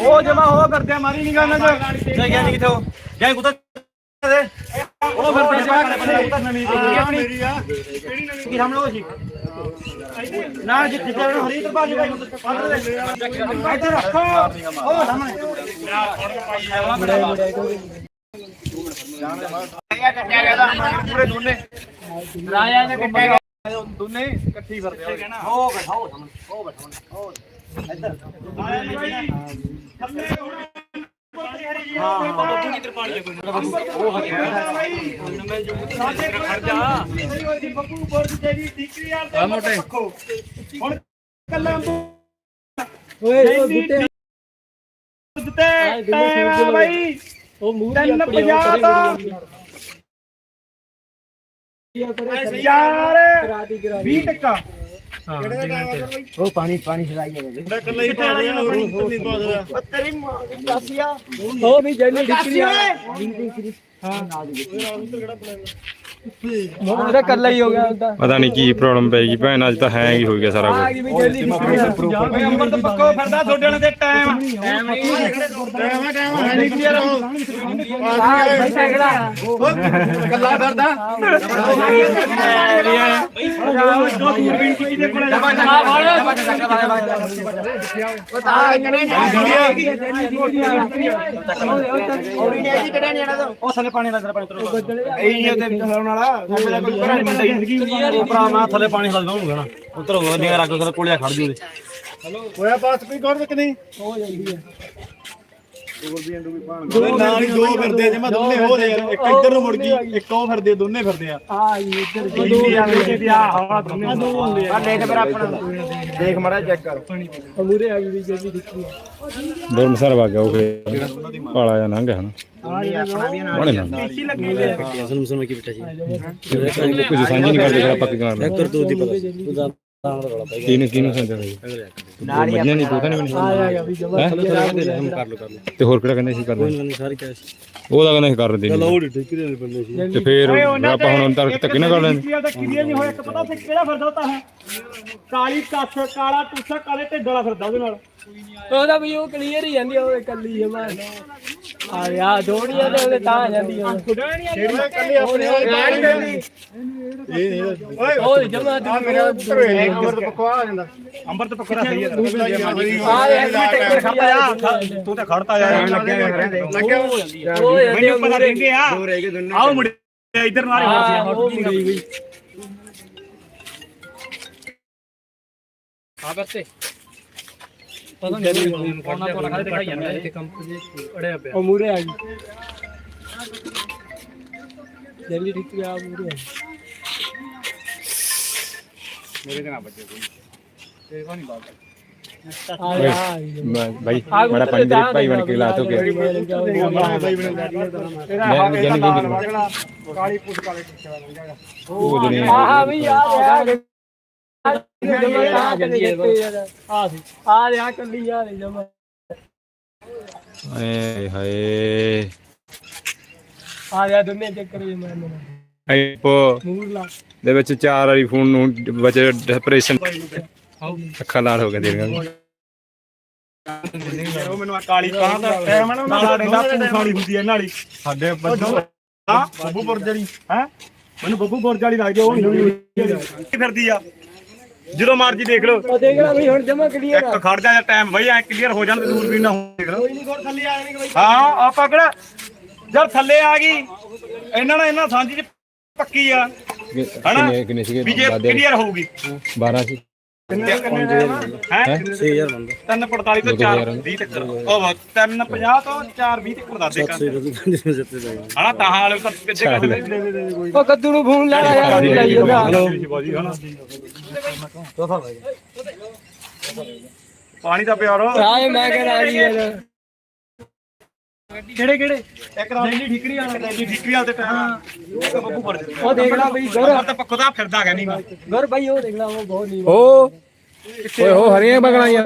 ਉਹ ਜਮਾ ਹੋ ਕਰਦੇ ਮਾਰੀ ਨਹੀਂ ਗਾਣਾ ਚ ਜਾ ਗਿਆ ਨਹੀਂ ਕਿਥੋਂ ਜਾ ਕੁੱਤਾ ਦੇ। ਉਹ ਕਰਦੇ ਕੁੱਤਾ ਨਵੀਂ ਮੇਰੀ ਆ ਕਿਹੜੀ ਨਵੀਂ ਕੀ ਸਾਹਮਣੇ ਉਹ ਸੀ ਨਾ ਜਿੱਥੇ ਜਿਹੜਾ ਹਰੀ ਤਰਪਾ ਜੀ ਪੰਦਰ ਦੇ। ਇੱਧਰ ਰੱਖੋ। ਉਹ ਸਾਹਮਣੇ। ਪੂਰੇ ਦੋਨੇ ਰਾਜਾ ਨੇ ਕੱਟਿਆ ਦੋਨੇ ਇਕੱਠੀ ਫਿਰਦੇ ਹੋ ਬੈਠਾਓ ਸਾਹਮਣੇ ਹੋ ਬੈਠਾਓ ਹੋ ਇੱਧਰ ਆਇਆ ਨਹੀਂ ਬਈ ਥੱਲੇ ਹਾਂ ਬੱਬੂ ਕੀ ਤਰਪਾਲੀ ਕੋਈ ਉਹ ਸਾਡੇ ਖੜ ਜਾ ਬੱਬੂ ਬੋਲ ਤੇਰੀ ਟਿਕਰੀ ਯਾਰ ਤੇ ਮੋਟੇ ਹੁਣ ਕੱਲਾ ਓਏ ਬੁੱਤੇ ਬੁੱਤੇ ਬਾਈ ਉਹ ਮੂੰਹ ਤਿੰਨ ਪੰਜਾਹ ਤਾਂ ਯਾਰ! 20 ਟੱਕਾ। ਉਹ ਪਾਣੀ ਪਾਣੀ ਛਲਾਈ ਜਾਵੇ ਕੱਲਾ ਹੀ ਤੇਰੀ ਮਾਂ ਦੀ ਕਾਸੀਆ ਉਹ ਵੀ ਜੈਨੀ ਡਿਕਰੀ ਆ। ਹਾਂ ਉਹਦਾ ਕੱਲਾ ਹੀ ਹੋ ਗਿਆ ਉਹਦਾ। ਪਤਾ ਨਹੀਂ ਕੀ ਪ੍ਰੋਬਲਮ ਪੈਗੀ ਭੈਣ ਅੱਜ ਤਾਂ ਹੈਂਗ ਹੀ ਹੋ ਗਿਆ ਸਾਰਾ ਆ ਕੁਝ ਗਈ ਵੀ ਜੈਨੀ ਡਿਕਰੀ ਆ ਓਏ ਅੰਬਰ ਤੋਂ ਪੱਕੋ ਫਿਰਦਾ ਛੋਟੇ ਵਾਲੇ ਦੇ ਟਾਈਮ ਟਾਈਮ ਨਹੀਂ ਟਾਈਮ ਟਾਈਮ ਹੈ ਨਹੀਂ ਕਲੀਅਰ ਭਾਈ ਤਗੜਾ। ਕੱਲਾ ਫਿਰਦਾ? ਦੋ ਦੂਰ ਵੀ ਕੋਈ ਦੇ ਕੋਲ ਜਾ ਉਹ ਰਿਹਾ ਪਾਣੀ ਤਰੋ ਇਹ ਨਹੀਂ ਉਹਦੇ ਹਲਾਉਣ ਵਾਲਾ ਸਾਡੇ ਦਾ ਕੋਈ ਘਰਾਂ ਮੁੰਡਾ ਹੀ ਉਹ ਭਰਾ ਮੈਂ ਥੱਲੇ ਪਾਣੀ ਹਲਾ ਦਊਂਗਾ ਨਾ। ਉਤਰ ਹੋ ਨਿਗਾ ਰੱਖ ਕੇ ਕੋਲੇ ਖੜ ਜੂ ਹੋਇਆ ਪਾਸ ਵੀ ਕਰ ਕਿ ਨਹੀਂ? ਹੋ ਜਾਂਦੀ ਹੈ। ਨਾਲ ਹੀ ਦੋ ਫਿਰਦੇ ਜਮਾ ਦੋਨੇ ਹੋ ਰਹੇ ਯਾਰ ਇੱਕ ਇੱਧਰ ਨੂੰ ਮੁੜ ਗਈ ਇੱਕ ਉਹ ਫਿਰਦੇ ਦੋਨੇ ਫਿਰਦੇ ਆ। ਆ ਇੱਧਰ ਦੋ ਫਿਰਦੇ ਤੇ ਆ ਹਵਾ ਦੋਨੇ ਆ ਦੇਖ ਫਿਰ ਆਪਣਾ। ਦੇਖ ਮੜਾ ਚੈੱਕ ਕਰ। ਮੂਰੇ ਆ ਗਈ ਵੀ ਜੈਨੀ ਡਿਕਰੀ ਦੋ ਮਸਾਲਾ ਵਾ ਗਿਆ ਉਹ ਫਿਰ। ਪਾਲਾ ਜਾਂ ਲੰਘ ਗਿਆ ਹਨਾ। ਬਣੇ ਨਾ ਸੁਣ ਸੁਣ ਕੀ ਬਿਟਾ ਜੀ? ਕੁਝ ਸਾਂਝੀ ਨਹੀਂ ਕਰਦੇ ਫਿਰ ਪੱਕ ਕਰ ਲੈ ਕਰ ਤੂੰ ਦੀ ਪਤਾ ਕਿਹਨੂੰ ਕਿਹਨੂੰ ਸਮਝਦਾ ਸੀ ਮੱਝਾਂ ਨਹੀਂ ਪਤਾ ਨਹੀਂ ਆ ਆ ਗਿਆ ਵੀ ਜਮਾ ਹੈਂ? ਕਰ ਲੋ ਕਰ ਲੋ ਤੇ ਹੋਰ ਕਿਹੜਾ ਕਹਿੰਦੇ ਸੀ ਕਰਦੇ ਸਾਰੀ ਕੈਸ਼। ਉਹਦਾ ਕਹਿੰਦੇ ਸੀ ਕਰ ਦੇ ਉਹ ਡਿਕਰੀ ਦੇ ਬੰਦੇ ਸੀ। ਤੇ ਫਿਰ ਆਪਾਂ ਹੁਣ ਤੱਕ ਧੱਕੇ ਨਾ ਕਰ ਲੈਂਦੇ। ਦਾ ਕਲੀਅਰ ਨਹੀਂ ਹੋਇਆ ਇੱਕ ਪਤਾ ਸੀ ਕਿਹੜਾ ਫਿਰਦਾ ਹੁੰਦਾ ਹੈ। ਕਾਲੀ ਕੱਛ ਕਾਲਾ ਟੂਸਾ ਕਾਲੇ ਢਿੱਡ ਵਾਲਾ ਫਿਰਦਾ ਉਹਦੇ ਨਾਲ। ਉਹਦਾ ਵੀ ਉਹ ਕਲੀਅਰ ਹੀ ਜਾਂਦੀ ਆ ਉਹ ਕੱਲੀ ਜਮਾ ਆ ਯਾ ਦੋੜੀਆਂ ਤੇ ਉਹਦੇ ਤਾਂ ਜਾਂਦੀ ਆ। ਜਿਹੜੀਆਂ ਕੱਲੇ ਆਪਣੇ ਵਾਲੀ ਪੈਣੀ ਇਹ ਨਹੀਂ ਓਏ ਉਹ ਜਮਾ ਆ ਮੇਰਾ ਧਰੇਲੇ ਅੰਮ੍ਰਿਤ ਪਕਵਾ ਆ ਜਾਂਦਾ। ਅੰਮ੍ਰਿਤ ਪਕਵਾ ਸਹੀ ਹੈ ਆ। ਮਿੰਟ ਇੱਕ ਖੜਤਾ ਜਾ ਤੂੰ ਤਾਂ ਖੜਤਾ ਜਾ ਲੱਗਿਆ ਲੱਗਿਆ ਮੈਨੂੰ ਪਤਾ ਰਹਿੰਦੇ ਆ। ਆਓ ਮੁੰਡੇ ਇੱਧਰ ਨਾਲ ਆ। ਹੀ ਮੁੜੀ ਵੀ ਆ ਬੱਤੇ ਪਤਾ ਨਹੀਂ ਕੋਨਾ ਕੋਨਾ ਖਾਦੇ ਦਿਖਾਈ ਜਾਂਦਾ ਇੱਥੇ ਕੰਪਨੀ ਅੜਿਆ ਪਿਆ। ਉਹ ਮੂਰੇ ਆ ਗਈ। ਜਲਦੀ ਠੀਕ ਆ ਮੂਰੇ ਆ ਮੇਰੇ ਕੋਈ ਤੇਰੇ ਕੋ ਨਹੀਂ ਬਾਤ ਮੈਂ- ਭਾਈ ਦੇ ਭਾਈ ਬਣ ਕੇ ਮੈਂ ਜਾਨੀ ਕਾਲੀ ਪੁੱਛ ਕਾਲੇ ਵਾਲਾ ਉਹ ਵੀ ਯਾਰ ਯਾਰ ਆ ਜਾਂਦੀ ਹੈ ਆ ਸੀ ਆ ਰਿਹਾ ਕੱਲੀ ਯਾਰ ਜਮਾ ਏ ਹਾਏ ਆ ਰਿਹਾ ਦੁਨੀਆ ਚੱਕਰ ਮੈਨੂੰ ਦੇ ਵਿੱਚ ਚਾਰ ਵਾਰੀ ਫੋਨ ਨੂੰ ਬਚੇ ਡਿਪਰੈਸ਼ਨ ਅੱਖਾਂ ਲਾਲ ਹੋ ਗਏ ਵੀ। ਉਹ ਮੈਨੂੰ ਆ ਕਾਲੀ ਕਾਂ ਦਾ ਟਾਈਮ ਹੈ ਨਾ ਨਾਲ ਪੂਛ ਵਾਲੀ ਹੁੰਦੀ ਹੈ ਨਾਲੀ। ਸਾਡੇ ਹਾਂ? ਬੱਬੂ ਬੁਰਜਲੀ ਹੈ? ਮੈਨੂੰ ਬੱਬੂ ਬੁਰਜਲੀ ਲੱਗਦੀ ਆ, ਉਹ ਨਹੀਂ ਫਿਰਦੀ ਆ? ਜਦੋਂ ਮਰਜ਼ੀ ਦੇਖ ਲਓ। ਉਹ ਦੇਖ ਲੈ ਵੀ ਹੁਣ ਜਮਾ ਕਲੀਅਰ ਇੱਕ ਖੜ ਜਾ ਟਾਈਮ ਬਈ ਐ ਕਲੀਅਰ ਹੋ ਜਾਣ ਤੇ ਦੂਰ ਵੀ ਨਾ ਦੇਖ ਲਓ। ਥੱਲੇ ਆ ਜਾਣਗੇ ਹਾਂ ਆਪਾਂ ਕਿਹੜਾ ਜਦ ਥੱਲੇ ਆ ਗਈ। ਇਹਨਾਂ ਨਾਲ ਇਹਨਾਂ ਸਾਂਝੀ ਚ ਪੱਕੀ ਆ। ਕਿੰਨੇ ਕਿੰਨੇ ਸੀਗੇ? ਵੀ ਜੇ ਕਲੀਅਰ ਹੋਊਗੀ। 12 ਸੀ। ਹੈ? ਹੈ? 6000 ਬੰਦਾ। 345 ਤੋਂ 4 20 ਤੱਕ। ਉਹ 350 ਤੋਂ 4 20 ਤੱਕ ਦੱਸ ਦੇ ਕਰ ਹਣਾ ਤਾਂ ਹਾਲ ਤੱਕ ਕਿੱਥੇ ਕਰਦੇ ਉਹ ਕੱਦੂ ਨੂੰ ਫੋਨ ਲਾਣਾ ਯਾਰ ਨਹੀਂ ਲਾਈ ਜਾਂਦਾ ਪਾਣੀ ਦਾ ਪਿਆਰੋ ਆਏ ਮੈਂ ਗਈ ਯਾਰ ਕਿਹੜੇ ਕਿਹੜੇ? ਇੱਕ ਦਾ ਦਿੱਲੀ ਠਿਕਰੀ ਵਾਲਾ। ਦਿੱਲੀ ਠਿਕਰੀ ਵਾਲਾ ਤੇ ਟਾਈਮ ਇੱਕ ਬੱਬੂ ਪਰ ਉਹ ਦੇਖ ਲੈ ਬਈ ਗੌਰ ਤਾਂ ਪੱਕੋ ਦਾ ਫਿਰਦਾ ਹੈਗਾ ਨਹੀਂ ਗੌਰ ਭਾਈ ਉਹ ਦੇਖ ਲੈ ਉਹ ਬਹੁਤ ਨਹੀਂ ਓ। ਓਏ ਹੋ ਹਰੀਆਂ ਬਗਲਾਈਆਂ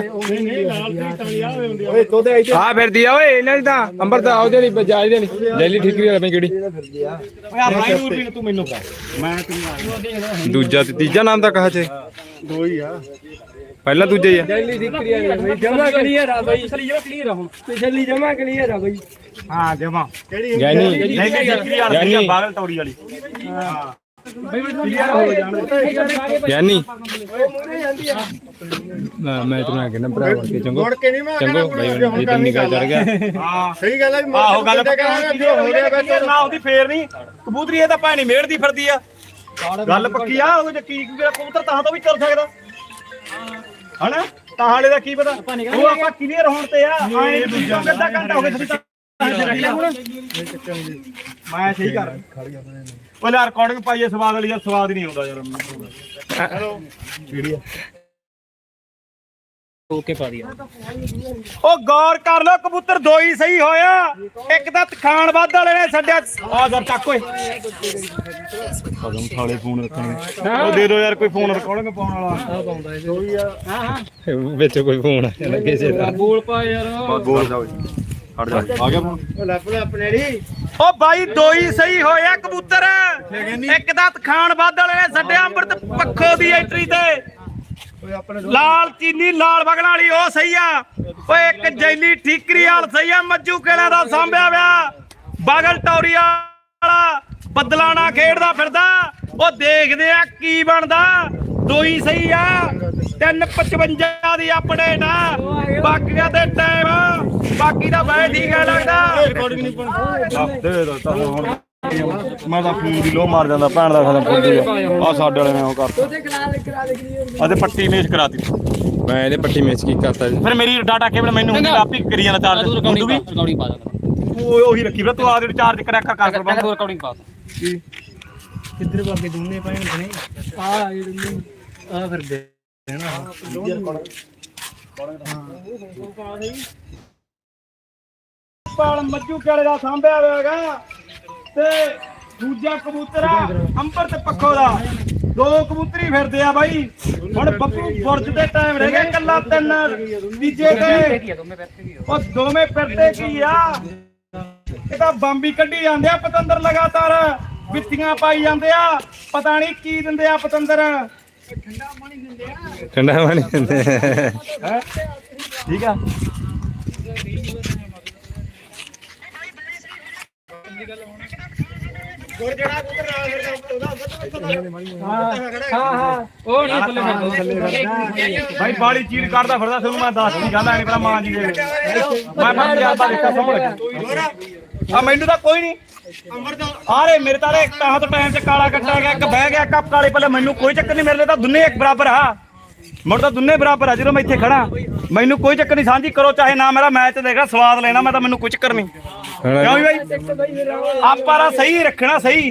ਓਏ ਤੋਦੇ ਇੱਥੇ ਆ ਫਿਰਦੀ ਆ ਓਏ ਇਹਨਾਂ ਦੀ ਤਾਂ। ਅੰਬਰ ਤਾਂ ਉਹਦੇ ਲਈ ਜਾਈ ਦੇ ਨਹੀਂ। ਦਿੱਲੀ ਠਿਕਰੀ ਵਾਲਾ ਪਈ ਕਿਹੜੀ। ਓਏ ਆ ਭਾਈ ਨੂਰ ਵੀ ਤੂੰ ਮੈਨੂੰ ਕਹਿ। ਮੈਂ ਤੈਨੂੰ ਦੂਜਾ ਤੇ ਤੀਜਾ ਨਾਮ ਤਾਂ ਕਹਾ ਚ ਦੋ ਹੀ ਆ। ਪਹਿਲਾ ਦੂਜਾ ਹੀ ਆ। ਜੈਲੀ ਦਿੱਕਰੀ ਆ ਬਈ। ਜਮਾ ਕਲੀਅਰ ਆ ਬਈ। ਪਿਛਲੀ ਜਮਾ ਕਲੀਅਰ ਆ ਹੁਣ ਪਿਛਲੀ ਜਮਾ। ਕਲੀਅਰ ਆ? ਬਈ ਹਾਂ ਜਮਾ ਕਿਹੜੀ ਵਾਲੀ। ਗਿਆਨੀ। ਬਾਗਲ ਤੌੜੀ ਵਾਲੀ ਗਿਆਨੀ ਨਾ ਮੈਂ ਤੈਨੂੰ ਕਹਿੰਦਾ ਭਰਾ ਵੜ ਕੇ ਚੰਗੋ ਚੰਗੋ ਬਾਈ ਹੁਣ ਇਹ ਤਾਂ ਚੜ ਗਿਆ। ਹਾਂ। ਸਹੀ ਗੱਲ ਹੈ ਆਹੋ ਗੱਲ ਪੱਕੀ ਹੋ ਗਿਆ ਨਾ। ਉਹਦੀ ਫੇਰ ਨਹੀਂ ਕਬੂਤਰੀ ਇਹ ਤਾਂ ਭੈਣੀ ਮੇੜਦੀ ਫਿਰਦੀ ਆ। ਗੱਲ ਪੱਕੀ ਆ ਉਹ ਜੇ ਕੀ ਮੇਰਾ ਕਬੂਤਰ ਤਾਂ ਤੋਂ ਵੀ ਚੱਲ ਸਕਦਾ। ਹਨਾ? ਤਾਂ ਹਾਲੇ ਦਾ ਕੀ ਪਤਾ? ਉਹ ਆਪਾਂ ਕਲੀਅਰ ਹੋਣ ਤੇ ਆ। ਆਏ ਦੂਜਾ ਅੱਧਾ ਘੰਟਾ ਹੋ ਗਿਆ ਤੁਸੀਂ ਤਾਂ ਮੈਂ ਸਹੀ ਕਰ ਉਹ ਰਿਕਾਰਡਿੰਗ ਪਾਈਏ ਸਵਾਦ ਵਾਲੀ ਆ ਸਵਾਦ ਨਹੀਂ ਆਉਂਦਾ ਯਾਰ। ਹੈਲੋ। ਵੀਡੀਓ ਓਕੇ ਪਾ ਦਿਆ। ਉਹ ਗੌਰ ਕਰ ਲੋ ਕਬੂਤਰ ਦੋ ਹੀ ਸਹੀ ਹੋਇਆ ਇੱਕ ਤਾਂ ਤਖਾਨ ਵੱਧ ਵਾਲੇ ਨੇ ਛੱਡਿਆ। ਆ ਜ਼ਰ ਚੱਕ ਓਏ। ਕਦਮ ਥਾਲੇ ਫੋਨ ਰੱਖਣੇ ਉਹ ਦੇ ਦਿਓ ਯਾਰ ਕੋਈ ਫੋਨ ਰਿਕਾਰਡਿੰਗ ਪਾਉਣ ਵਾਲਾ। ਆ ਪਾਉਂਦਾ ਇਹ ਵਿੱਚ ਕੋਈ ਫੋਨ ਆ ਲੱਗੇ ਸੇ ਦਾ ਬੋਲ ਪਾ ਯਾਰ। ਬੋਲ ਜਾ ਹਟ ਜਾ। ਆ ਗਿਆ ਫੋਨ ਉਹ ਲੱਭ ਲੈ ਆਪਣੇ ਦੀ ਉਹ ਬਾਈ ਦੋ ਹੀ ਸਹੀ ਹੋਇਆ ਕਬੂਤਰ। ਇੱਕ ਤਾਂ ਤਖਾਨ ਵੱਧ ਵਾਲੇ ਨੇ ਛੱਡਿਆ ਅੰਮ੍ਰਿਤ ਪੱਖੋ ਦੀ ਐਂਟਰੀ ਤੇ। ਲਾਲ ਚੀਨੀ ਲਾਲ ਬਗਲਾਂ ਵਾਲੀ ਉਹ ਸਹੀ ਆ। ਓਏ ਇੱਕ ਜੈਲੀ ਠੀਕਰੀ ਵਾਲ ਸਹੀ ਆ ਮੱਜੂ ਕਿਹੜਾ ਦਾ ਸਾਂਭਿਆ ਵਿਆ? ਬਗਲ ਟੌਰੀ ਵਾਲਾ ਬਦਲਾਣਾ ਖੇਡਦਾ ਫਿਰਦਾ। ਉਹ ਦੇਖਦੇ ਆ ਕੀ ਬਣਦਾ। ਦੋ ਹੀ ਸਹੀ ਆ। 355 ਦੀ ਅਪਡੇਟ ਆ। ਬਾਕੀਆਂ ਦੇ ਟਾਈਮ ਬਾਕੀ ਦਾ ਬੈ ਠੀਕ ਆ ਲੱਗਦਾ। ਦੇ ਦੋ ਤਾਂ ਹੁਣ। ਮੈਂ ਤਾਂ ਫੋਨ ਦੀ ਲੋ ਮਾਰ ਜਾਂਦਾ ਭੈਣ ਦਾ ਖਤਮ ਫੋਨ ਆ। ਸਾਡੇ ਵਾਲੇ ਨੇ ਉਹ ਕਰਤਾ। ਦੇ ਦੇ ਅਤੇ ਪੱਟੀ ਮੇਸ਼ ਕਰਾਤੀ ਮੈਂ ਇਹਦੇ ਪੱਟੀ ਮੇਚ ਕੀ ਕਰਤਾ ਜੀ? ਫਿਰ ਮੇਰੀ ਡਾਟਾ ਕੇਬਲ ਮੈਨੂੰ ਹੁਣ ਆਪ ਹੀ ਕਰੀ ਜਾਂਦਾ ਚਾਰਜ। ਤੂੰ ਵੀ? ਰਿਕਾਰਡਿੰਗ ਪਾ ਦੇ। ਉਹ ਉਹੀ ਰੱਖੀ ਫਿਰ ਤੂੰ ਆ ਦੇ ਚਾਰਜ ਕਰਿਆ ਕਰ ਕਰ ਬੰਦ ਰਿਕਾਰਡਿੰਗ ਪਾ ਕਿੱਧਰ ਪਾ ਕੇ ਦੁੰਨੇ ਪਾਏ ਹੁੰਦੇ ਨੇ ਆ ਇਹ ਦੁੰਨੇ। ਆ ਫਿਰ ਦੇ ਪਾਲ ਮੱਜੂ ਕਿਹੜੇ ਦਾ ਸਾਂਭਿਆ ਹੋਵੇਗਾ ਤੇ ਦੂਜਾ ਕਬੂਤਰ ਆ ਅੰਮ੍ਰਿਤ ਪੱਖੋ ਦਾ। ਦੋ ਕਬੂਤਰੀ ਫਿਰਦੇ ਆ ਬਾਈ। ਹੁਣ ਬੱਬੂ ਬੁਰਜ ਦੇ ਟਾਈਮ ਰਹਿ ਗਿਆ ਕੱਲਾ ਤਿੰਨ ਤੀਜੇ ਤੇ। ਉਹ ਦੋਵੇਂ ਫਿਰਦੇ ਕੀ ਆ? ਇਹ ਤਾਂ ਬੰਬੀ ਕੱਢੀ ਜਾਂਦੇ ਆ ਪਤੰਦਰ ਲਗਾਤਾਰ। ਵਿੱਤੀਆਂ ਪਾਈ ਜਾਂਦੇ ਆ। ਪਤਾ ਨਹੀਂ ਕੀ ਦਿੰਦੇ ਆ ਪਤੰਦਰ। ਠੰਡਾ ਪਾਣੀ ਦਿੰਦੇ ਠੀਕ ਆ। ਹਾਂ ਹਾਂ ਉਹ ਨਾ ਥੱਲੇ ਭਾਈ ਬਾੜੀ ਚੀਰ ਕਰਦਾ ਫਿਰਦਾ ਤੁਹਾਨੂੰ ਮੈਂ ਦੱਸ ਦੀ ਗੱਲ ਐ ਨਹੀਂ ਪਤਾ ਮਾਂ ਜੀ ਦੇ ਮੈਂ ਮੈਂ ਜਾਂਦਾ ਦੇਖਾ ਸਾਹਮਣੇ। ਆ ਮੈਨੂੰ ਤਾਂ ਕੋਈ ਨਹੀਂ ਆਰੇ ਮੇਰੇ ਤਾਂ ਇੱਕ ਤਾਂ ਤੋਂ ਟਾਈਮ ਚ ਕਾਲਾ ਕੱਟਿਆ ਗਿਆ ਇੱਕ ਬਹਿ ਗਿਆ ਕੱਪ ਕਾਲੇ ਪਹਿਲੇ ਮੈਨੂੰ ਕੋਈ ਚੱਕਰ ਨਹੀਂ ਮੇਰੇ ਲਈ ਤਾਂ ਦੁੰਨੇ ਇੱਕ ਬਰਾਬਰ ਆ। ਮੁੜ ਤਾਂ ਦੁੰਨੇ ਬਰਾਬਰ ਆ ਜਦੋਂ ਮੈਂ ਇੱਥੇ ਖੜਾ ਮੈਨੂੰ ਕੋਈ ਚੱਕਰ ਨਹੀਂ ਸਾਂਝੀ ਕਰੋ ਚਾਹੇ ਨਾ ਮੇਰਾ ਮੈਚ ਦੇਖਣਾ ਸਵਾਦ ਲੈਣਾ ਮੈਂ ਤਾਂ ਮੈਨੂੰ ਕੋਈ ਚੱਕਰ ਨਹੀਂ ਕਿਉਂ ਵੀ ਬਾਈ? ਆਪਾਂ ਦਾ ਸਹੀ ਰੱਖਣਾ ਸਹੀ।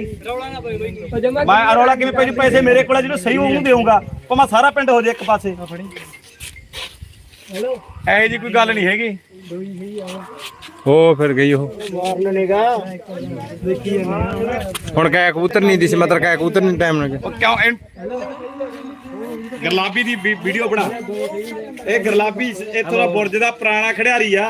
ਮੈਂ ਅਰੋਲਾ ਕਿਵੇਂ ਪੈਸੇ ਪੈਸੇ ਮੇਰੇ ਕੋਲ ਆ, ਜਦੋਂ ਸਹੀ ਉਹਨੂੰ ਦੇਊਂਗਾ। ਭਾਵੇਂ ਸਾਰਾ ਪਿੰਡ ਹੋ ਜਾਏ ਇੱਕ ਪਾਸੇ। ਹੈਲੋ। ਐ ਜੀ ਕੋਈ ਗੱਲ ਨਹੀਂ ਹੈਗੀ। ਉਹ ਫਿਰ ਗਈ ਉਹ। ਮਾਰਨ ਨੇਗਾ ਦੇਖੀ ਹੁਣ ਕਾ ਕਬੂਤਰ ਨਹੀਂ ਦਿਸ ਮਤਲਬ ਕਾ ਕਬੂਤਰ ਨਹੀਂ ਟਾਈਮ ਲੱਗੇ ਉਹ ਕਿਉਂ ਗਰਲਾਬੀ ਦੀ ਵੀਡੀਓ ਬਣਾ। ਇਹ ਗਰਲਾਬੀ ਇੱਥੋਂ ਦਾ ਬੁਰਜ ਦਾ ਪੁਰਾਣਾ ਖਿਡਾਰੀ ਆ।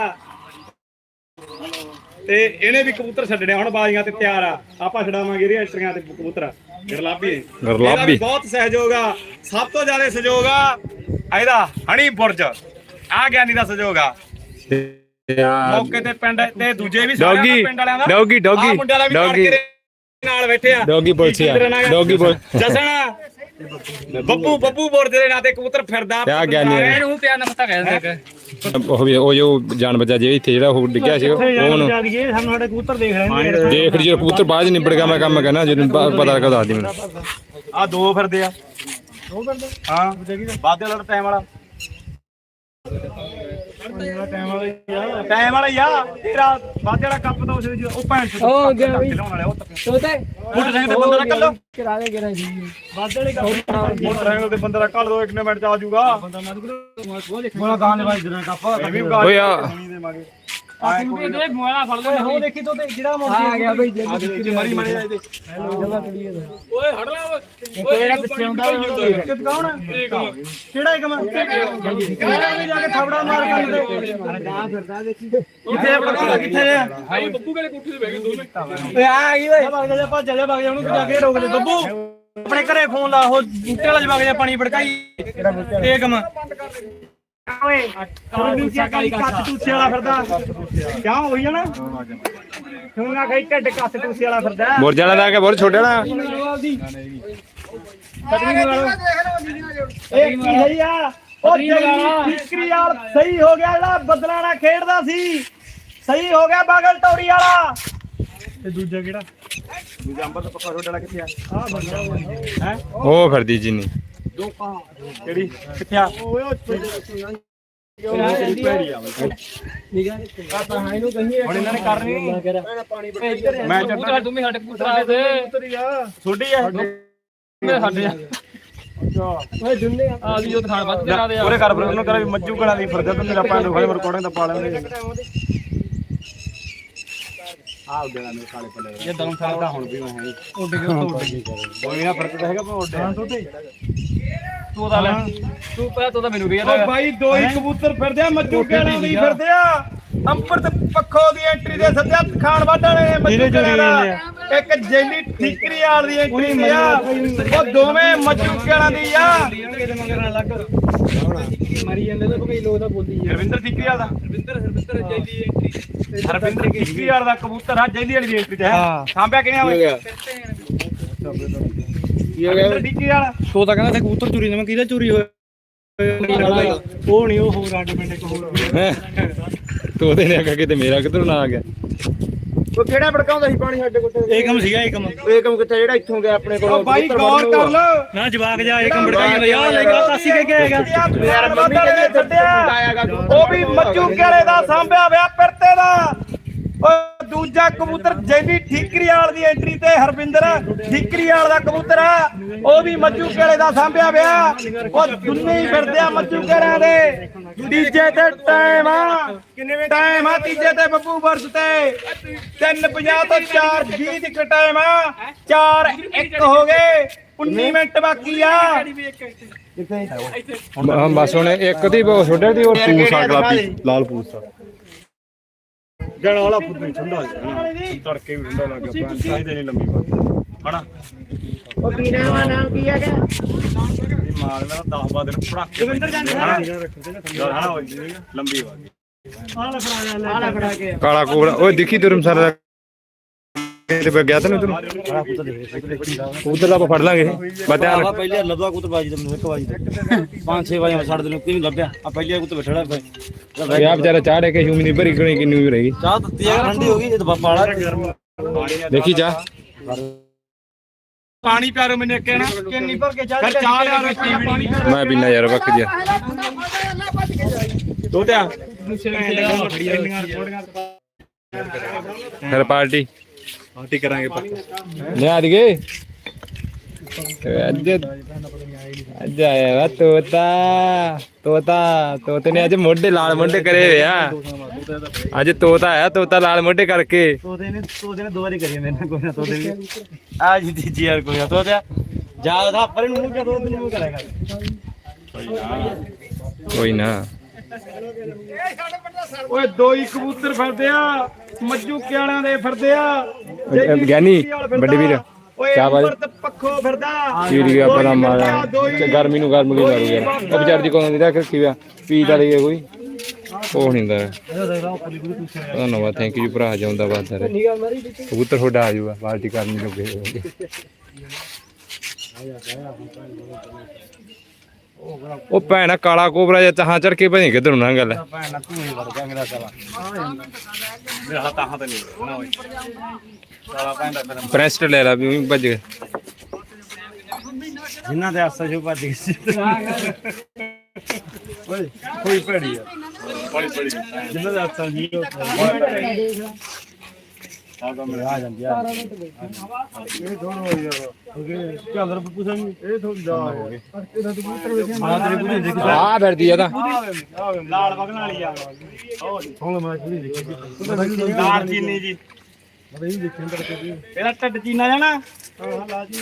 ਤੇ ਇਹਨੇ ਵੀ ਕਬੂਤਰ ਛੱਡਣੇ ਹੁਣ ਬਾਜ਼ੀਆਂ ਤੇ ਤਿਆਰ ਆ। ਆਪਾਂ ਛਡਾਵਾਂਗੇ ਇਹਦੀਆਂ ਐਂਟਰੀਆਂ ਤੇ ਕਬੂਤਰ। ਗਰਲਾਬੀ। ਗਰਲਾਬੀ। ਇਹਦਾ ਵੀ ਬਹੁਤ ਸਹਿਯੋਗ ਆ। ਸਭ ਤੋਂ ਜ਼ਿਆਦਾ ਸਹਿਯੋਗ ਆ ਇਹਦਾ ਹਣੀ ਬੁਰਜ ਆ ਗਿਆਨੀ ਦਾ ਸਹਿਯੋਗ ਆ। ਮੌਕੇ ਤੇ ਪਿੰਡ ਤੇ ਦੂਜੇ ਵੀ ਡੌਗੀ, ਪਿੰਡ ਵਾਲਿਆਂ ਦਾ। Doggy, doggy, doggy. ਨਾਲ ਬੈਠੇ ਆ। ਡੌਗੀ ਪੁਲਿਸ ਆ, ਡੌਗੀ ਪੁਲਿਸ। ਜਸਣ। ਬੱਬੂ ਬੱਬੂ ਬੁਰਜ ਦੇ ਨਾਂ ਤੇ ਕਬੂਤਰ ਫਿਰਦਾ ਆਹ ਗਿਆਨੀ ਆ। ਇਹਨੂੰ ਪਿਆਰ ਨਾਲ ਪਤਾ ਕਹਿ ਦਿੰਦੇ ਉਹ ਵੀ ਉਹ ਜੋ ਜਾਨ ਬਚਾ ਜੇ ਇੱਥੇ ਜਿਹੜਾ ਉਹ ਡਿੱਗਿਆ ਸੀ ਉਹਨੂੰ ਸਾਨੂੰ ਸਾਡੇ ਕਬੂਤਰ ਦੇਖ ਰਹੇ ਨੇ ਜੀ ਕਬੂਤਰ ਬਾਅਦ ਚ ਨਿਬੜ ਗਿਆ ਮੈਂ ਕੰਮ ਕਰਨਾ ਜਦੋਂ ਪ- ਪਤਾ ਲੱਗਾ ਦੱਸ ਦੀ ਮੈਨੂੰ। ਆ ਦੋ ਫਿਰਦੇ ਆ। ਦੋ ਫਿਰਦੇ? ਹਾਂ ਬਾਦੇ ਵਾਲਾ ਟਾਈਮ ਵਾਲਾ। ਟਾਈਮ ਵਾਲਾ ਆ ਤੇਰਾ ਬਾਦੇ ਵਾਲਾ ਕੱਪ ਤਾਂ ਉਸ ਵਿੱਚ ਉਹ ਭੈਣ ਚੋਦ ਉਹ ਗਿਆ ਬਈ। ਖਿਲਾਉਣ ਵਾਲੇ ਉਹ ਤੱਕ ਤੋਤੇ ਮੋਟਰਸਾਈਕਲ ਤੇ ਬੰਦਾ ਨਾ ਕੱਲੋ ਕਰਾ ਦੇ ਕਰਾ ਜੀ। ਮੋਟਰਸਾਈਕਲ ਤੇ ਬੰਦਾ ਕੱਲ ਦੋ ਇੱਕ ਮਿੰਟ ਚ ਆ ਜਾਊਗਾ। ਬੰਦਾ ਮੋਲਾ ਗਾਣੇ ਵਾਜ ਦੇਣਾ ਕੱਪ। ਓਏ ਆ। ਦੇਵਾਂਗੇ ਇਹਦੇ ਮੋਬਾਈਲ ਫੜ ਲੈ ਉਹ ਦੇਖੀ ਤੋ ਤੇ ਜਿਹੜਾ ਆ ਗਿਆ ਬਈ ਜੀ ਮੋਦੀ ਮਰੀ ਮਰੇ ਆਏ ਤੇ। ਜਮਾ ਕਲੀਅਰ ਓਏ ਹਟ ਲਾ ਓਏ। ਇਹਦਾ ਪਿੱਛੇ ਹੁੰਦਾ ਕਿਤ ਕੌਣ ਹੈ ਕਿਹੜਾ ਇੱਕ ਮੈਂ ਕਿਹੜਾ ਵੀ ਜਾ ਕੇ ਥਾਬੜਾ ਮਾਰ ਕੰਨ ਤੇ। ਕਿੱਥੇ ਆ ਪਤਾ ਕਿੱਥੇ ਆ? ਓਏ ਆ ਗਈ ਓਏ। ਭੱਜ ਜਾ ਭੱਜ ਜਾ ਭੱਜ ਜਾ। ਉਹਨੂੰ ਜਾ ਕੇ ਰੋਕ ਦੇ। ਬੱਬੂ ਆਪਣੇ ਘਰੇ ਫੋਨ ਲਾ। ਉਹ ਬੂਟੇ ਵਾਲਾ ਜਵਾਗ ਜਿਹਾ ਪਾਣੀ ਭੜਕਾਈ। ਏਕਮ ਓਏ ਕਾਲੀ ਕਾਲੀ ਕੱਟ ਟੂਸੇ ਵਾਲਾ ਫਿਰਦਾ। ਕਿਉਂ ਹੋਈ ਜਾਣਾ ਸੁਣਨਾ ਕਹੀ ਢਿੱਡ ਕੱਟ ਟੂਸੇ ਵਾਲਾ ਫਿਰਦਾ। ਬੁਰਜ ਵਾਲਾ ਦਾ ਕੇ ਬਹੁਤ ਛੋਟੇ ਵਾਲਾ। ਇਹ ਕੀ ਸਹੀ ਆ? ਉਹ ਫਿਕਰੀ ਯਾਰ ਸਹੀ ਹੋ ਗਿਆ ਜਿਹੜਾ ਬਦਲਾ ਨਾਲ ਖੇਡਦਾ ਸੀ। ਸਹੀ ਹੋ ਗਿਆ ਬਾਗਲ ਟੌਰੀ ਵਾਲਾ। ਤੇ ਦੂਜਾ ਕਿਹੜਾ? ਦੂਜਾ ਅੰਬਰ ਤੋਂ ਪੱਕਾ ਰੋਡ ਵਾਲਾ ਕਿੱਥੇ ਆ? ਆ ਬੰਦਾ ਹੈ। ਉਹ ਫਿਰਦੀ ਜਿੰਨੀ। ਕਿਹੜੀ? ਕਿੱਥੇ ਆ? ਓਏ ਹੁਣ ਇਹਨਾਂ ਨੇ ਕਰਨੀ? ਮੈਂ ਚੱਲ ਤੂੰ ਵੀ ਸਾਡੇ ਪੁੱਤਰਾ ਦੇ। ਛੋਡੀ ਆ। ਮੇਰੇ ਸਾਡੇ ਓਏ ਜੁੰਨੇ ਆ। ਵੀ ਉਹ ਖਾਣ ਵੱਧ ਤੇਰਾ ਦੇ ਪੂਰੇ ਕਰ ਉਹਨੂੰ ਕਰ ਵੀ ਮੱਜੂ ਗਲਾਂ ਦੀ ਫਿਰਦਾ ਤੂੰ ਮੇਰਾ ਪਾਣ ਖੜੇ ਰਿਕਾਰਡਿੰਗ ਤਾਂ ਪਾ ਲੈਂਦੇ ਆ ਉਹਦੇ ਨਾਲ ਮੇਰੇ ਕਾਲੇ ਪੱਲੇ ਇਹ ਦਮ ਸਕਦਾ ਹੁਣ ਵੀ ਮੈਂ ਹੈ ਉੱਡ ਕੇ ਉੱਡ ਗਈ ਕੋਈ ਨਾ ਫ਼ਰਕ ਤਾਂ ਹੈਗਾ ਪਰ ਤੂੰ ਤਾਂ। ਲੈ। ਤੂੰ ਪਹਿਲਾਂ ਤੂੰ ਤਾਂ ਮੈਨੂੰ ਵੀ ਓ ਬਾਈ ਦੋ ਹੀ ਕਬੂਤਰ ਫਿਰਦੇ ਆ ਮੱਜੂ ਗਲਾਂ ਦੀ ਫਿਰਦੇ ਆ। ਅੰਪਰ ਤੇ ਪੱਖੋ ਦੀ ਐਂਟਰੀ ਦੇ ਸੱਜਾ ਵਾਲੇ ਮੱਜੂ ਗਲਾਂ ਦਾ ਇੱਕ ਜੈਲੀ ਠੀਕਰੀ ਵਾਲ ਦੀ ਐਂਟਰੀ ਆ ਉਹ ਦੋਵੇਂ ਮੱਜੂ ਗਲਾਂ ਦੀ ਆ ਮਰੀ ਜਾਂਦੇ ਕਈ ਲੋਕ ਤਾਂ ਬੋਲਦੀ ਰਵਿੰਦਰ ਠੀਕਰੀ ਵਾਲਾ ਦਾ। ਹਰਵਿੰਦਰ ਹਰਵਿੰਦਰ ਜੈਲੀ ਐਂਟਰੀ ਹਰਵਿੰਦਰ ਠੀਕਰੀ ਵਾਲਾ ਦਾ ਕਬੂਤਰ ਆ ਜੈਲੀ ਵਾਲੀ ਦੀ ਐਂਟਰੀ ਤੇ ਹੈ। ਸਾਂਭਿਆ ਕਿਨੇ ਹੋਵੇ ਕੀ ਹੋ ਗਿਆ ਠੀਕਰੀ ਵਾਲਾ ਤੋ ਤਾਂ ਕਹਿੰਦਾ ਕਬੂਤਰ ਚੋਰੀ ਨੇ ਮੈਂ ਕਿਹਦਾ ਚੋਰੀ ਹੋਇਆ? ਉਹ ਨਹੀਂ ਉਹ ਹੋਰ ਆਟੋਮੈਟਿਕ ਇੱਕ ਹੋਰ ਤੋਤੇ ਨੇ ਆਖਿਆ ਕਿਤੇ ਮੇਰਾ ਕਿਧਰੋਂ ਨਾ ਆ ਗਿਆ। ਉਹ ਕਿਹੜਾ ਭੜਕਾਉਂਦਾ ਸੀ ਪਾਣੀ ਸਾਡੇ ਕੋਲ? ਇਹ ਕੰਮ ਸੀਗਾ ਇਹ ਕੰਮ। ਇਹ ਕੰਮ ਕਿੱਥੇ ਜਿਹੜਾ ਇੱਥੋਂ ਗਿਆ ਆਪਣੇ ਕੋਲ ਉਹ ਬਾਈ ਗੌਰ ਕਰ ਲੋ। ਨਾ ਜਵਾਕ ਜਾ ਇਹ ਕੰਮ ਬੜਕਾਈ ਯਾਰ ਲੈਗਾ ਤਾਸੀ ਕੇ ਗਿਆ ਹੈਗਾ ਯਾਰ ਮੰਮੀ ਕਹਿੰਦੀ ਛੱਡਿਆ। ਉਹ ਵੀ ਮੱਜੂ ਕੇਲੇ ਦਾ ਸਾਂਭਿਆ ਵਿਆ ਪਿਰਤੇ ਦਾ। ਉਹ ਦੂਜਾ ਕਬੂਤਰ ਜੈਲੀ ਠੀਕਰੀ ਵਾਲ ਦੀ ਐਂਟਰੀ ਤੇ ਹਰਵਿੰਦਰ ਠੀਕਰੀ ਵਾਲ ਦਾ ਕਬੂਤਰ ਆ ਉਹ ਵੀ ਮੱਜੂ ਕੇਲੇ ਦਾ ਸਾਂਭਿਆ ਵਿਆ ਉਹ ਦੁੰਨੇ ਹੀ ਫਿਰਦੇ ਆ ਮੱਜੂ ਕੇਲਿਆਂ ਦੇ। ਤੀਜੇ ਤੇ ਟਾਈਮ ਆ। ਕਿੰਨੇ ਟਾਈਮ ਆ ਤੀਜੇ ਤੇ ਬੱਬੂ ਵਰਸ ਤੇ। 350 ਤੋਂ 420 ਤੱਕ ਟਾਈਮ ਆ। 4 1 ਹੋ ਗਏ। 19 ਮਿੰਟ ਬਾਕੀ ਆ। ਹਾਂ ਬਸ ਹੁਣ ਇੱਕ ਦੀ ਬਹੁਤ ਛੋਟੇ ਦੀ ਹੋਰ ਪੂਸ ਆ ਗੁਲਾਬੀ ਲਾਲ ਪੂਸ ਆ ਜਣਾ ਵਾਲਾ ਫੁੱਟ ਨਹੀਂ ਠੰਡਾ ਤੜਕੇ ਵੀ ਠੰਡਾ ਲੱਗ ਗਿਆ। ਸਾਈ ਦੇ ਨਹੀਂ ਲੰਮੀ ਬਾਤ ਹਣਾ ਉਹ ਕੀ ਨਾਮ ਆ ਨਾਮ ਕੀ ਹੈਗਾ? ਮਾਲ ਮੇਰਾ 10 ਬਾਦ ਦਿਨ ਪੜਾਕੇ ਦਵਿੰਦਰ ਜਾਂਦੇ ਹਣਾ ਹਣਾ ਹੋ ਗਈ ਲੰਬੀ ਬਾਤ ਆਲਾ ਫੜਾ ਕੇ ਕਾਲਾ ਕੋਬਰਾ ਓਏ ਦੇਖੀ ਤੁਰਮ ਸਰ। ਦਾ ਕਿਤੇ ਪੈ ਗਿਆ ਤੈਨੂੰ? ਤੈਨੂੰ ਉਧਰ ਆਪਾਂ ਫੜ ਲਾਂਗੇ। ਬਤਾ ਆਵਾ ਪਹਿਲੇ ਲੱਭਾ ਕੁੱਤ ਬਾਜੀ ਤੇ ਮੈਨੂੰ ਇੱਕ ਬਾਜੀ ਤੇ। ਪੰਜ ਛੇ ਵਾਜੇ ਛੱਡ ਦੇ ਕਿਉਂ ਲੱਭਿਆ? ਆ ਪਹਿਲੇ ਕੁੱਤ ਬੈਠੜਾ ਫਿਰ। ਯਾ ਵਿਚਾਰਾ ਚਾੜੇ ਕੇ ਹਿਊਮਨੀ ਭਰੀ ਕਿੰਨੀ ਵੀ ਰਹੇਗੀ। ਚਾਹ ਦਿੱਤੀ ਆ ਠੰਡੀ ਹੋ ਗਈ ਇਹ ਤਾਂ ਪਾਲਾ। ਦੇਖੀ ਜਾ ਪਾਣੀ ਪਿਆਰੋ ਮੈਨੂੰ ਕਹਿਣਾ ਕਿੰਨੀ ਭਰ ਕੇ ਚਾਹ ਚਾਹ ਲਿਆ ਰੋ ਪਾਣੀ ਮੈਂ ਪੀਣਾ ਯਾਰ ਵਕ ਜਿਆ ਦੋਤਿਆ ਫਿਰ ਪਾਰਟੀ। ਪਾਰਟੀ ਕਰਾਂਗੇ ਪੱਕਾ। ਲਿਆ ਦਈਏ ਅੱਜ ਅੱਜ ਆਇਆ ਵਾ ਤੋਤਾ ਤੋਤਾ ਤੋਤੇ ਨੇ ਅੱਜ ਮੋਢੇ ਲਾਲ ਮੋਢੇ ਕਰੇ ਹੋਏ ਆ। ਅੱਜ ਤੋਤਾ ਆਇਆ ਤੋਤਾ ਲਾਲ ਮੋਢੇ ਕਰਕੇ। ਤੋਦੇ ਨੇ ਤੋਦੇ ਨੇ ਦੋ ਵਾਰੀ ਕਰੀ ਮੇਰੇ ਨਾਲ ਕੋਈ ਨਾ ਤੋਦੇ ਵੀ। ਆ ਜੀ ਜੀ ਯਾਰ ਕੋਈ ਨਾ ਤੋਦਿਆ ਜਾ ਦਾ ਪਰ ਨੂੰ ਕਿ ਦੋ ਦਿਨ ਨੂੰ ਕਰੇਗਾ ਕੋਈ ਨਾ। ਓਏ ਦੋ ਹੀ ਕਬੂਤਰ ਫਿਰਦੇ ਆ ਮੱਜੂ ਕਿਆਲਿਆਂ ਦੇ ਫਿਰਦੇ ਆ। ਗਿਆਨੀ, ਵੱਡੇ ਵੀਰ, ਓਏ ਕਿਆ ਬਾਤ? ਅੰਬਰ ਤੇ ਪੱਖੋ ਫਿਰਦਾ। ਚੀਰੀ ਗਿਆ ਦੋ ਹੀ ਪਰਾ ਮਾਰਾ। ਦੋ ਹੀ। ਤੇ ਗਰਮੀ ਨੂੰ ਗਰਮ ਕੀ ਮਾਰੂ ਯਾਰ ਉਹ ਵਿਚਾਰ ਜੀ ਕੋਲ ਦੀ ਰੱਖ ਰੱਖੀ ਆ? ਪੀ ਤਾਂ ਲਈਏ ਕੋਈ? ਉਹ ਨਹੀਂ ਹੁੰਦਾ। ਧੰਨਵਾਦ ਥੈਂਕ ਯੂ ਭਰਾ ਜਾਉਂਦਾ ਬਾਦਰ ਕਬੂਤਰ ਤੁਹਾਡਾ ਆ ਜਾਊਗਾ ਪਾਰਟੀ ਕਰਨ ਜੋਗੇ ਹੋਗੇ ਉਹ ਭੈਣਾ ਕਾਲਾ ਕੋਬਰਾ ਜਾਂ ਚਾਹਾਂ ਚੜ ਕੇ ਭੈਣ ਕਿੱਧਰ ਨੂੰ ਨਾ ਗੱਲ ਭੈਣ ਤੂੰ ਹੀ ਵੜ ਗਿਆ ਮੇਰਾ ਸਾਲਾ। ਮੇਰਾ ਹੱਥ ਆਹਾਂ ਤੇ ਨਹੀਂ। ਨਾ ਓਏ। ਪ੍ਰੈਸਟ ਲੈ ਲਾ ਵੀ ਉਹੀ ਭੱਜ ਗਿਆ ਜਿਨ੍ਹਾਂ ਦੇ ਆਸਾ ਜੋ ਭੱਜ ਗਏ ਸੀ ਓਏ ਕੋਈ ਭੈੜੀ ਆ ਬੜੀ ਬੜੀ ਜਿੰਨਾ ਦਾ ਹੱਥਾਂ ਜੀ ਆ ਕੰਮ ਆ ਜਾਂਦੀ ਆ ਇਹ ਦੋਨੋਂ ਹੋ ਗਿਆ ਚੰਦਰ ਬੱਪੂ ਸਿੰਘ ਇਹ ਥੋੜੀ ਦਾ ਹੋ ਗਏ ਇਹਦਾ ਤੂੰ ਕਬੂਤਰ ਵੇਖਿਆ ਮਾਂ ਤੇਰੇ ਬੁੱਢੇ ਦੇਖ ਆ ਫਿਰਦੀ ਆ ਤਾਂ ਲਾਲ ਬਗਨ ਵਾਲੀ ਆ ਹੁਣ ਮੈਂ ਥੋੜੀ ਦੇਖੀ ਲਾਲ ਚੀਨੀ ਜੀ ਇਹਦਾ ਢੱਡ ਚੀਨਾ ਜਾਣਾ? ਹਾਂ ਲਾ ਜੀ।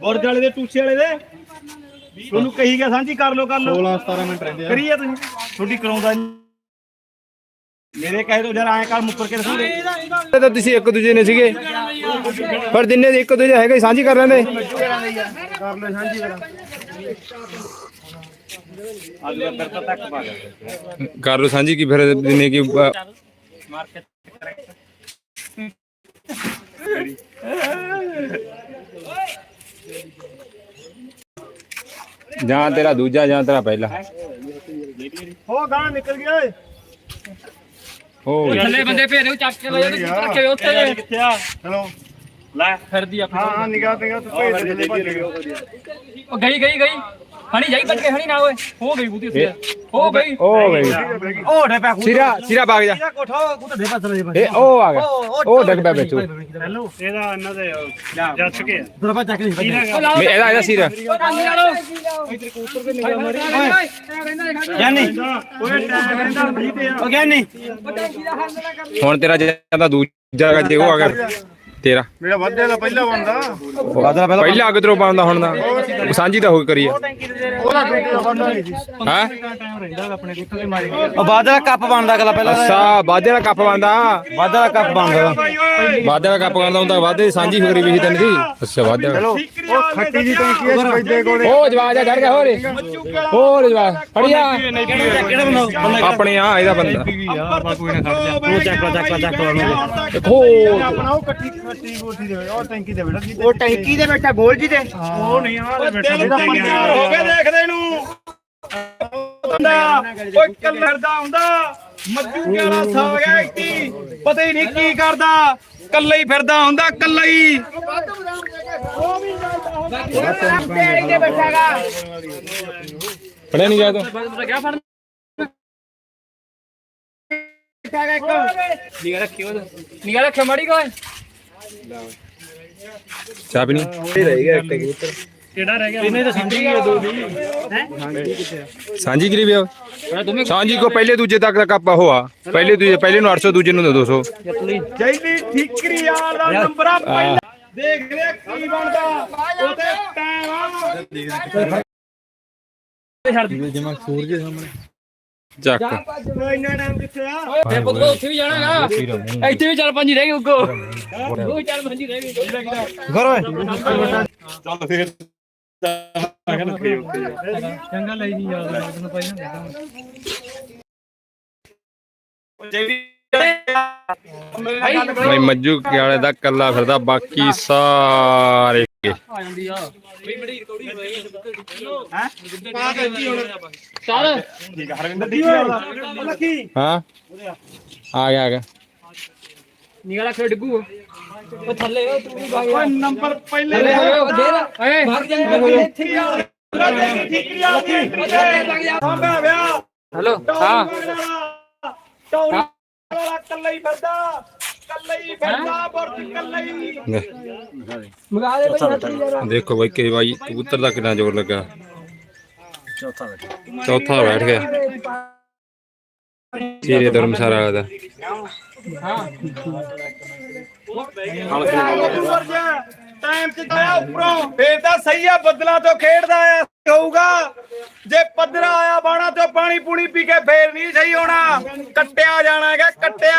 ਬੁਰਜ ਵਾਲੇ ਦੇ ਟੂਸੇ ਵਾਲੇ ਦੇ? ਤੁਹਾਨੂੰ ਕਹੀ ਗਿਆ ਸਾਂਝੀ ਕਰ ਲੋ ਕਰ ਲੋ 16 17 ਮਿੰਟ ਰਹਿੰਦੇ ਆ। ਕਰੀਏ ਤੁਸੀਂ। ਤੁਹਾਡੀ ਕਰਾਉਂਦਾ ਨੀ। ਮੇਰੇ ਕਹੇ ਤੋਂ ਜਰਾ ਐਂ ਕਰ ਮੁੱਕਰ ਕੇ ਦੱਸੂਗੇ ਇਹ ਤਾਂ ਤੁਸੀਂ ਇੱਕ ਦੂਜੇ ਨੇ ਸੀਗੇ। ਪਰ ਜਿੰਨੇ ਇੱਕ ਦੂਜੇ ਹੈਗੇ ਸਾਂਝੀ ਕਰ ਲੈਂਦੇ। ਕਰ ਸਾਂਝੀ ਕੀ ਫਿਰ ਜਿੰਨੇ ਕੀ ਜਾਂ ਤੇਰਾ ਦੂਜਾ ਜਾਂ ਤੇਰਾ ਪਹਿਲਾ। ਹੋ ਗਾਂ ਨਿਕਲ ਗਿਆ ਓਏ ਹੋ ਥੱਲੇ ਬੰਦੇ ਭੇਜੋ ਚੱਕ ਕੇ ਲੈ ਜਾਓ ਰੱਖੇ ਜੇ। ਕਿੱਥੇ ਆ? ਚਲੋ। ਲੈ ਫਿਰਦੀ ਆ ਹਾਂ ਹਾਂ ਨਿਗਾਹ ਤੇ ਤੂੰ ਭੇਜ ਦੇ ਥੱਲੇ ਭੱਜ ਗਿਆ ਉਹ ਗਈ ਗਈ ਗਈ। ਹਣੀ ਜਾਈ ਬੱਜ ਕੇ ਹਣੀ ਨਾ ਓਏ। ਹੋ ਗਈ ਬੂਤੀ ਉੱਤੇ ਹੋ ਗਈ। ਉਹ ਗਈ। ਉਹ ਡੇ ਪੈ ਸਿਰਾ ਸਿਰਾ ਭਾਗ ਜਾ। ਕੋਠਾ ਉਹ ਤਾਂ ਦੇ ਪਾਸ ਲੈ ਇਹ ਉਹ ਆ ਗਿਆ। ਉਹ ਡਿੱਗ ਪਿਆ ਵਿੱਚ। ਹੈਲੋ ਇਹਦਾ ਇਹਨਾਂ ਦੇ ਦਰਬਾ ਚੱਕ ਲਈ। ਉਹ ਲਾਓ। ਮੈਂ ਇਹਦਾ ਇਹਦਾ ਸਿਰਾ। ਉਹ ਕੰਨ ਲਾ ਲਓ ਗਿਆਨੀ। ਓਏ ਟਾਈਮ ਰਹਿੰਦਾ 20 ਤੇ ਉਹ ਗਿਆਨੀ। ਹੁਣ ਤੇਰਾ ਜ਼ਿਆਦਾ ਦੂਜਾ ਜੇ ਉਹ ਆ ਗਿਆ। ਤੇਰਾ। ਮੇਰਾ ਵਾਧੇ ਦਾ ਪਹਿਲਾ ਬੰਦਾ ਪਹਿਲਾ ਅੱਗ ਤਰੋਂ ਪਾਉਂਦਾ ਹੁਣ ਦਾ ਉਹ ਸਾਂਝੀ ਤਾਂ ਹੋ ਕਰੀ ਆ। ਉਹਦਾ ਦੂਜਾ ਬੰਦਾ ਨਹੀਂ ਸੀ ਹਾਂ? ਟਾਈਮ ਰਹਿੰਦਾ ਆਪਣੇ ਕੋਲ ਕਿੱਥੇ ਮਾਰੀ ਉਹ ਵਾਧੇ ਦਾ ਕੱਪ ਬਣਦਾ ਅਗਲਾ ਪਹਿਲਾਂ ਅੱਛਾ ਵਾਧੇ ਦਾ ਕੱਪ ਬੰਦਾ ਵਾਧੇ ਦਾ ਕੱਪ ਬਣਦਾ। ਵਾਧੇ ਦਾ ਕੱਪ ਬੰਦਾ ਹੁੰਦਾ ਵਾਧੇ ਸਾਂਝੀ ਹੋ ਵੀ ਸੀ ਤੈਨੂੰ ਦੀ ਅੱਛਾ ਵਾਧੇ ਦਾ। ਉਹ ਖੱਟੀ ਦੀ ਟੈਂਕੀ ਹੈ ਸਫੈਦੇ ਕੋਲੇ। ਉਹ ਜਵਾਜ ਆ ਚੜ ਗਿਆ ਹੋਰ। ਹੋਰ ਜਵਾਜ ਫੜਿਆ ਆਪਣੇ ਆ ਇਹਦਾ ਬੰਦਾ। ਕੋਈ ਨਾ ਖੜ ਜਾ। ਉਹ ਚੱਕ ਲਾ ਚੱਕ ਲਾ ਚੱਕ ਲਾ ਦੇਖੋ ਆਪਣਾ ਉਹ ਕੱਟੀ ਕੱਟੀ ਕੋਠੀ ਦੇ ਉਹ ਟੈਂਕੀ ਦੇ ਬੈਠਾ ਉਹ ਟੈਂਕੀ ਦੇ ਬੈਠਾ ਗੋਲ ਜੀ ਦੇ ਉਹ ਨਹੀਂ ਆ ਬੈਠਾ ਇਹਦਾ ਪੰਜਾਹ ਹੋ ਗਏ ਦੇਖਦੇ ਨੂੰ ਹੁੰਦਾ ਓਏ ਕੱਲਰ ਦਾ ਹੁੰਦਾ। ਮੱਜੂ ਕਿਹੜਾ ਸਾ ਗਿਆ ਇੱਤੀ ਪਤਾ ਹੀ ਨਹੀਂ ਕੀ ਕਰਦਾ। ਕੱਲਾ ਹੀ ਫਿਰਦਾ ਹੁੰਦਾ ਕੱਲਾ ਹੀ। ਫੜਿਆ ਨਹੀਂ ਗਿਆ ਤੂੰ। ਗਿਆ ਨਿਗਾ ਰੱਖਿਓ ਨਿਗਾ ਰੱਖਿਓ ਮਾੜੀ ਕੋਈ ਚਾਹ ਪੀਣੀ? ਇਹਨੇ ਤਾਂ ਸੰਡੀ ਗਿਆ ਦੋ ਦੀ ਸਾਂਝੀ ਕਰੀ ਵੀ ਸਾਂਝੀ ਕੋ ਪਹਿਲੇ ਦੂਜੇ ਤੱਕ ਦਾ ਕੱਪ ਹੋਆ। ਪਹਿਲੇ ਦੂਜੇ ਪਹਿਲੇ ਨੂੰ 800 ਦੂਜੇ ਨੂੰ 200 ਜੈਲੀ ਠੀਕਰੀ ਯਾਰ। ਦਾ ਨੰਬਰ ਆ ਪਹਿਲਾ। ਦੇਖ ਲੈ ਕੀ ਬਣਦਾ। ਉਹਦੇ ਟਾਈਮ ਆ। ਚੱਕ। ਇੰਨਾ ਟਾਈਮ ਕਿੱਥੇ ਆ? ਪੁੱਤ ਉੱਥੇ ਵੀ ਜਾਣਾਗਾ ਇੱਥੇ ਵੀ ਚੱਲ ਪੰਜੀ ਰਹਿ ਗਈ ਉੱਗੋ। ਉਹ ਚੱਲ ਪੰਜੀ ਰਹਿ ਗਈ। ਘਰ ਓਏ। ਚੱਲ ਫੇਰ। ਚੰਗਾ ਲਈ ਨਹੀਂ ਯਾਰ ਤੈਨੂੰ ਪਹਿਲਾਂ ਭਾਈ ਮੱਜੂ ਕਿਆਲੇ ਦਾ ਕੱਲਾ ਫਿਰਦਾ ਬਾਕੀ ਸਾਰੇ ਆ ਜਾਂਦੀ ਆ ਬਈ ਬੜੀ ਰਿਕਾਰਡਿੰਗ ਹੋਈ ਹੈ ਪਾ ਕੇ ਕੀ ਹੋਣਾ ਚੱਲ ਠੀਕ ਆ ਹਰਵਿੰਦਰ ਦੀ ਲੱਕੀ ਹਾਂ ਆ। ਗਿਆ ਆ। ਗਿਆ ਨਿਗਾ ਰੱਖਿਓ ਡਿੱਗੂ ਉਹ ਥੱਲੇ ਉਹ ਤੂੰ ਵੀ ਭਾਈ ਓਏ ਨੰਬਰ ਪਹਿਲੇ ਦੇ ਓਏ ਭਾਗ ਜਾ ਠੀਕਰੀ ਆ। ਠੀਕਰੀ ਆ ਸਾਂਭਿਆ ਵਿਆਹ। ਹੈਲੋ ਹਾਂ। ਟੌਰ ਵਾਲਾ ਕੱਲਾ ਹੀ ਫਿਰਦਾ। ਕੱਲਾ ਹੀ ਫਿਰਦਾ ਬੁਰਜ ਕੱਲਾ ਹੀ ਮਗਾ ਦੇ ਬਈ ਹੱਥੀ ਯਾਰ ਦੇਖੋ ਬਾਈ ਕਿ ਬਾਈ ਕਬੂਤਰ ਦਾ ਕਿੰਨਾ ਜ਼ੋਰ ਲੱਗਾ। ਚੌਥਾ ਬੈਠ। ਗਿਆ। ਤੇਰੇ ਧਰਮਸ਼ਾਲਾ ਦਾ ਟਾਈਮ ਚ ਆਇਆ ਉੱਪਰੋਂ। ਫੇਰ ਤਾਂ ਸਹੀ ਆ ਬੱਦਲਾਂ ਤੋਂ ਖੇਡਦਾ ਆ ਹੋਊਗਾ। ਜੇ ਪੱਧਰਾ ਆਇਆ ਬਾਣਾ ਤੋਂ ਪਾਣੀ ਪੂਣੀ ਪੀ ਕੇ ਫੇਰ ਨਹੀਂ ਸਹੀ ਹੋਣਾ। ਕੱਟਿਆ ਜਾਣਾ ਹੈਗਾ ਕੱਟਿਆ।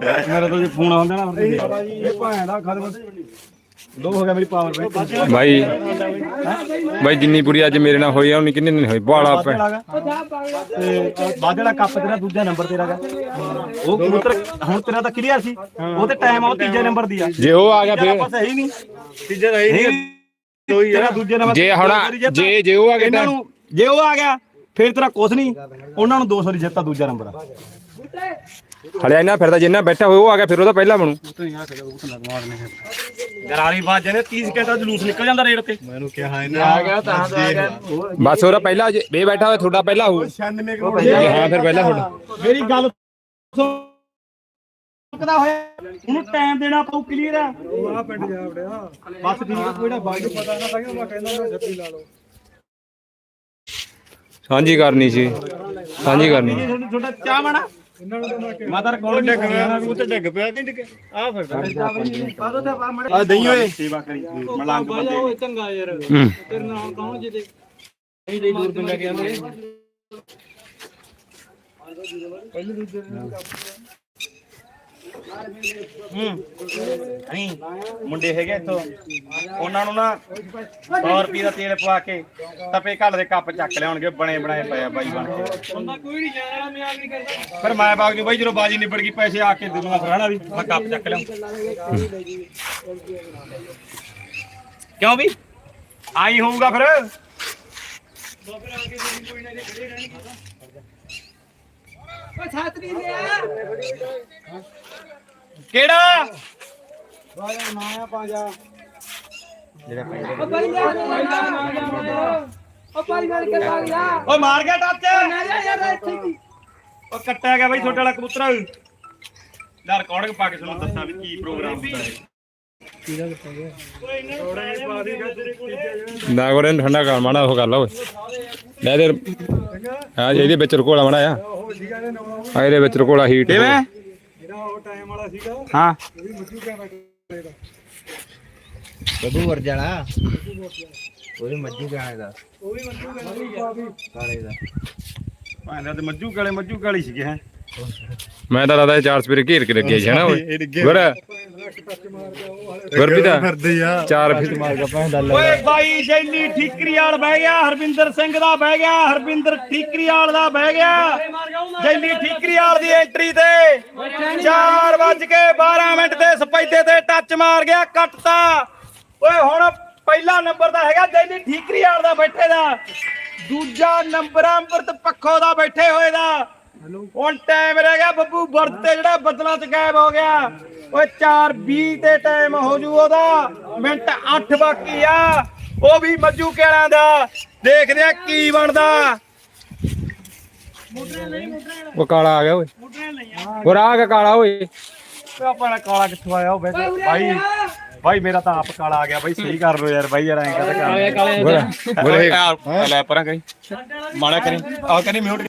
ਮੇਰਾ ਤਾਂ ਜੇ ਫੋਨ ਆਉਂਦਾ ਨਾ ਇਹ ਭਾਂ ਦਾ ਦੋ ਹੋ ਗਿਆ ਮੇਰੀ ਪਾਵਰ ਬੈਂਕ ਬਾਈ ਬਾਈ ਜਿੰਨੀ ਬੁਰੀ ਅੱਜ ਮੇਰੇ ਨਾਲ ਹੋਈ ਆ ਉਨੀ ਕਿੰਨੇ ਨਹੀਂ ਹੋਈ? ਬਾਲਾ ਪੈ ਤੇ ਬਾਅਦ ਵਾਲਾ ਕੱਪ ਤੇਰਾ ਦੂਜਾ ਨੰਬਰ ਤੇਰਾ ਗਾ ਉਹ ਕਬੂਤਰ ਹੁਣ ਤੇਰਾ ਤਾਂ ਕਲੀਅਰ ਸੀ। ਉਹ ਤੇ ਟਾਈਮ ਆ ਉਹ ਤੀਜੇ ਨੰਬਰ ਦੀ ਆ। ਜੇ ਉਹ ਆ ਗਿਆ ਫੇਰ। ਪਾਸ ਹੈ ਹੀ ਨਹੀਂ। ਤੀਜੇ ਦਾ ਹੀ ਨਹੀਂ। ਤੇਰਾ ਦੂਜੇ ਨੰਬਰ ਜੇ ਹੁਣ ਜੇ ਜੇ ਉਹ ਆ ਗਿਆ ਇਹਨਾਂ ਨੂੰ ਜੇ ਉਹ ਆ ਗਿਆ ਫੇਰ ਤੇਰਾ ਕੁਛ ਨਹੀਂ। ਉਹਨਾਂ ਨੂੰ 200 ਦੀ ਜਿੱਤਾ ਦੂਜਾ ਨੰਬਰ ਆ। ਹਲਿਆ ਇਹਨਾਂ ਫਿਰਦਾ ਜਿੰਨਾ ਬੈਠਾ ਹੋਇਆ ਉਹ ਆ ਗਿਆ ਫਿਰ ਉਹਦਾ ਪਹਿਲਾ ਬਣੂ। ਗਰਾਲੀ ਬਾਜ ਨੇ 30 ਘੰਟਾ ਜਲੂਸ ਨਿਕਲ ਜਾਂਦਾ ਰੇਡ ਤੇ। ਮੈਨੂੰ ਕਿਹਾ ਇਹਨੇ ਆ ਗਿਆ ਤਾਂ ਆ ਗਿਆ। ਬਸ ਉਹਦਾ ਪਹਿਲਾ ਜੇ ਬੇ ਬੈਠਾ ਹੋਇਆ ਤੁਹਾਡਾ ਪਹਿਲਾ ਹੋਊ। 96 ਕਰੋੜ ਜੇ ਹਾਂ ਫਿਰ ਪਹਿਲਾ ਤੁਹਾਡਾ। ਮੇਰੀ ਗੱਲ ਸੁਣਦਾ ਹੋਇਆ? ਉਹਨੂੰ ਟਾਈਮ ਦੇਣਾ ਪਊ ਕਲੀਅਰ ਆ। ਆ ਪਿੰਡ ਜਾ ਵੜਿਆ। ਬਸ ਠੀਕ ਆ ਕੋਈ ਨਾ ਬਾਈ ਨੂੰ ਪਤਾ ਨਾ ਤਾਂ ਮੈਂ ਕਹਿੰਦਾ ਮੈਂ ਜੱਫੀ ਲਾ ਲਓ। ਸਾਂਝੀ ਕਰਨੀ ਸੀ। ਸਾਂਝੀ ਕਰਨੀ। ਤੁਹਾਡਾ ਚਾਹ ਬਣਾ। ਮਾਤਾ ਕੋਲ ਡਿੱਗ ਪਿਆ ਉਹ ਤੇ ਡਿੱਗ ਪਿਆ ਕਿ ਆ ਫਿਰ ਆ ਦਈ ਓਏ। ਸੇਵਾ ਕਰੀ। ਮਲੰਗ ਬੰਦੇ। ਚੰਗਾ ਯਾਰ। ਤੇਰੇ ਨਾਲ ਕੌਣ ਜਿਹਦੇ ਨਹੀਂ ਦੇ ਦੂਰ ਪਿੰਡਾ ਗਿਆ ਮੇਰੇ ਹੂੰ। ਨਹੀਂ ਮੁੰਡੇ ਹੈਗੇ ਇੱਥੋਂ। ਉਹਨਾਂ ਨੂੰ ਨਾ 100 ਰੁਪਏ ਦਾ ਤੇਲ ਪਵਾ ਕੇ ਤਪੇ ਘੱਟ ਦੇ ਕੱਪ ਚੱਕ ਲਿਆਉਣਗੇ ਬਣੇ ਬਣਾਏ ਪਏ ਆ ਬਾਈ ਬਣ ਕੇ। ਬੰਦਾ ਕੋਈ ਨਹੀਂ ਜਾਣਾ ਮੈਂ ਆਗਰੀ ਕਰਦਾ। ਫਿਰ ਮੈਂ ਬਾਗ ਨੂੰ ਬਾਈ ਜਦੋਂ ਬਾਜੀ ਨਿਬੜ ਗਈ ਪੈਸੇ ਆ ਕੇ ਦੇ ਦੂੰਗਾ ਫਰਾਣਾ ਵੀ ਮੈਂ ਕੱਪ ਚੱਕ ਲਿਆਉਂ ਕਿਉਂ ਵੀ? ਆਈ ਹੋਊਗਾ ਫਿਰ। ਓ ਛਾਤਰੀ ਦੇ ਆ ਕਿਹੜਾ ਓ ਭਾਈ ਲੈ ਓ ਭਾਈ ਨਾਲ ਕੇ ਲਾ ਗਿਆ? ਓ ਮਾਰ ਗਿਆ ਟੱਚ। ਨਾ ਜਾ ਯਾਰ ਇੱਥੇ ਕੀ ਉਹ ਕੱਟਿਆ ਗਿਆ ਬਾਈ ਤੁਹਾਡੇ ਵਾਲਾ ਕਬੂਤਰ। ਲੈ ਰਿਕਾਰਡਿੰਗ ਪਾ ਕੇ ਤੁਹਾਨੂੰ ਦੱਸਾਂ ਵੀ ਕੀ ਪ੍ਰੋਗਰਾਮ ਹੁੰਦਾ ਹੈ ਨਾ ਕੋਰੇ ਠੰਡਾ ਕਰ ਮਾਣਾ ਉਹ ਕਰ ਲਾ ਓਏ। ਲੈ ਦੇ। ਹਾਂ ਜੀ, ਇਹਦੇ ਵਿੱਚ ਰਕੋਲਾ ਮਾੜਾ ਆ ਆ ਇਹਦੇ ਵਿੱਚ ਰਕੋਲਾ ਹੀਟ ਕਿਵੇਂ? ਹਾਂ। ਬੱਬੂ ਵਰਜਾਲਾ ਉਹਦੇ ਮੱਜੂ ਕਾਲੇ ਦਾ। ਕਾਲੇ ਦਾ। ਭਾਂਦਾ ਤੇ ਮੱਜੂ ਕਾਲੇ ਮੱਜੂ ਕਾਲੀ ਸੀਗੇ ਹੈ। ਮੈਂ ਤਾਂ ਲੱਗਦਾ ਚਾਰ ਸਪੀਰ ਘੇਰ ਕੇ ਲੱਗਿਆ ਸੀ ਨਾ ਓਏ। ਗੁਰ। ਗੁਰਪੀਤਾ ਚਾਰ ਫਿੱਟ ਮਾਰ ਕੇ ਪੈਂਦਾ ਓਏ ਬਾਈ ਜੈਲੀ ਠੀਕਰੀ ਵਾਲ ਬਹਿ ਗਿਆ ਹਰਵਿੰਦਰ ਸਿੰਘ ਦਾ ਬਹਿ ਗਿਆ ਹਰਵਿੰਦਰ ਠੀਕਰੀ ਵਾਲ ਦਾ ਬਹਿ ਗਿਆ। ਜੈਲੀ ਠੀਕਰੀ ਵਾਲ ਦੀ ਐਂਟਰੀ ਤੇ 4 ਵੱਜ ਕੇ 12 ਮਿੰਟ ਤੇ ਸਪੈਦੇ ਤੇ ਟੱਚ ਮਾਰ ਗਿਆ ਕੱਟਤਾ ਓਏ ਹੁਣ ਪਹਿਲਾ ਨੰਬਰ ਦਾ ਹੈਗਾ ਜੈਲੀ ਠੀਕਰੀ ਵਾਲ ਦਾ ਬੈਠੇ ਦਾ। ਦੂਜਾ ਨੰਬਰ ਅੰਮ੍ਰਿਤ ਪੱਖੋ ਦਾ ਬੈਠੇ ਹੋਏ ਦਾ। ਹੁਣ ਟਾਈਮ ਰਹਿ ਗਿਆ ਬੱਬੂ ਵਰਤ ਤੇ ਜਿਹੜਾ ਬਦਲਾਂ ਚ ਗਾਇਬ ਹੋ ਗਿਆ। ਓਏ 4:20 ਤੇ ਟਾਈਮ ਹੋ ਜੂ ਉਹਦਾ ਮਿੰਟ 8 ਬਾਕੀ ਆ। ਉਹ ਵੀ ਮੱਜੂ ਕਿਹੜਾਂ ਦਾ। ਦੇਖਦੇ ਆ ਕੀ ਬਣਦਾ। ਉਹ ਕਾਲਾ ਆ ਗਿਆ ਓਏ। ਗੁਰ ਆ। ਗਿਆ ਕਾਲਾ ਓਏ। ਓਏ ਆਪਣਾ ਕਾਲਾ ਕਿੱਥੋਂ ਆਇਆ ਉਹ ਭਾਈ ਭਾਈ ਮੇਰਾ ਤਾਂ ਆਪ ਕਾਲਾ ਆ ਗਿਆ ਬਾਈ ਸਹੀ ਕਰ ਲੋ ਯਾਰ ਬਾਈ ਯਾਰ ਐਂ ਕਹਦਾ ਕਰ ਗੁਰ ਗੁਰ ਇਹ ਓਏ ਲੈ ਪਰਾਂ ਕਰੀ। ਮਾੜਾ ਕਰੀ। ਆ। ਕਰੀ ਮਿਊਟ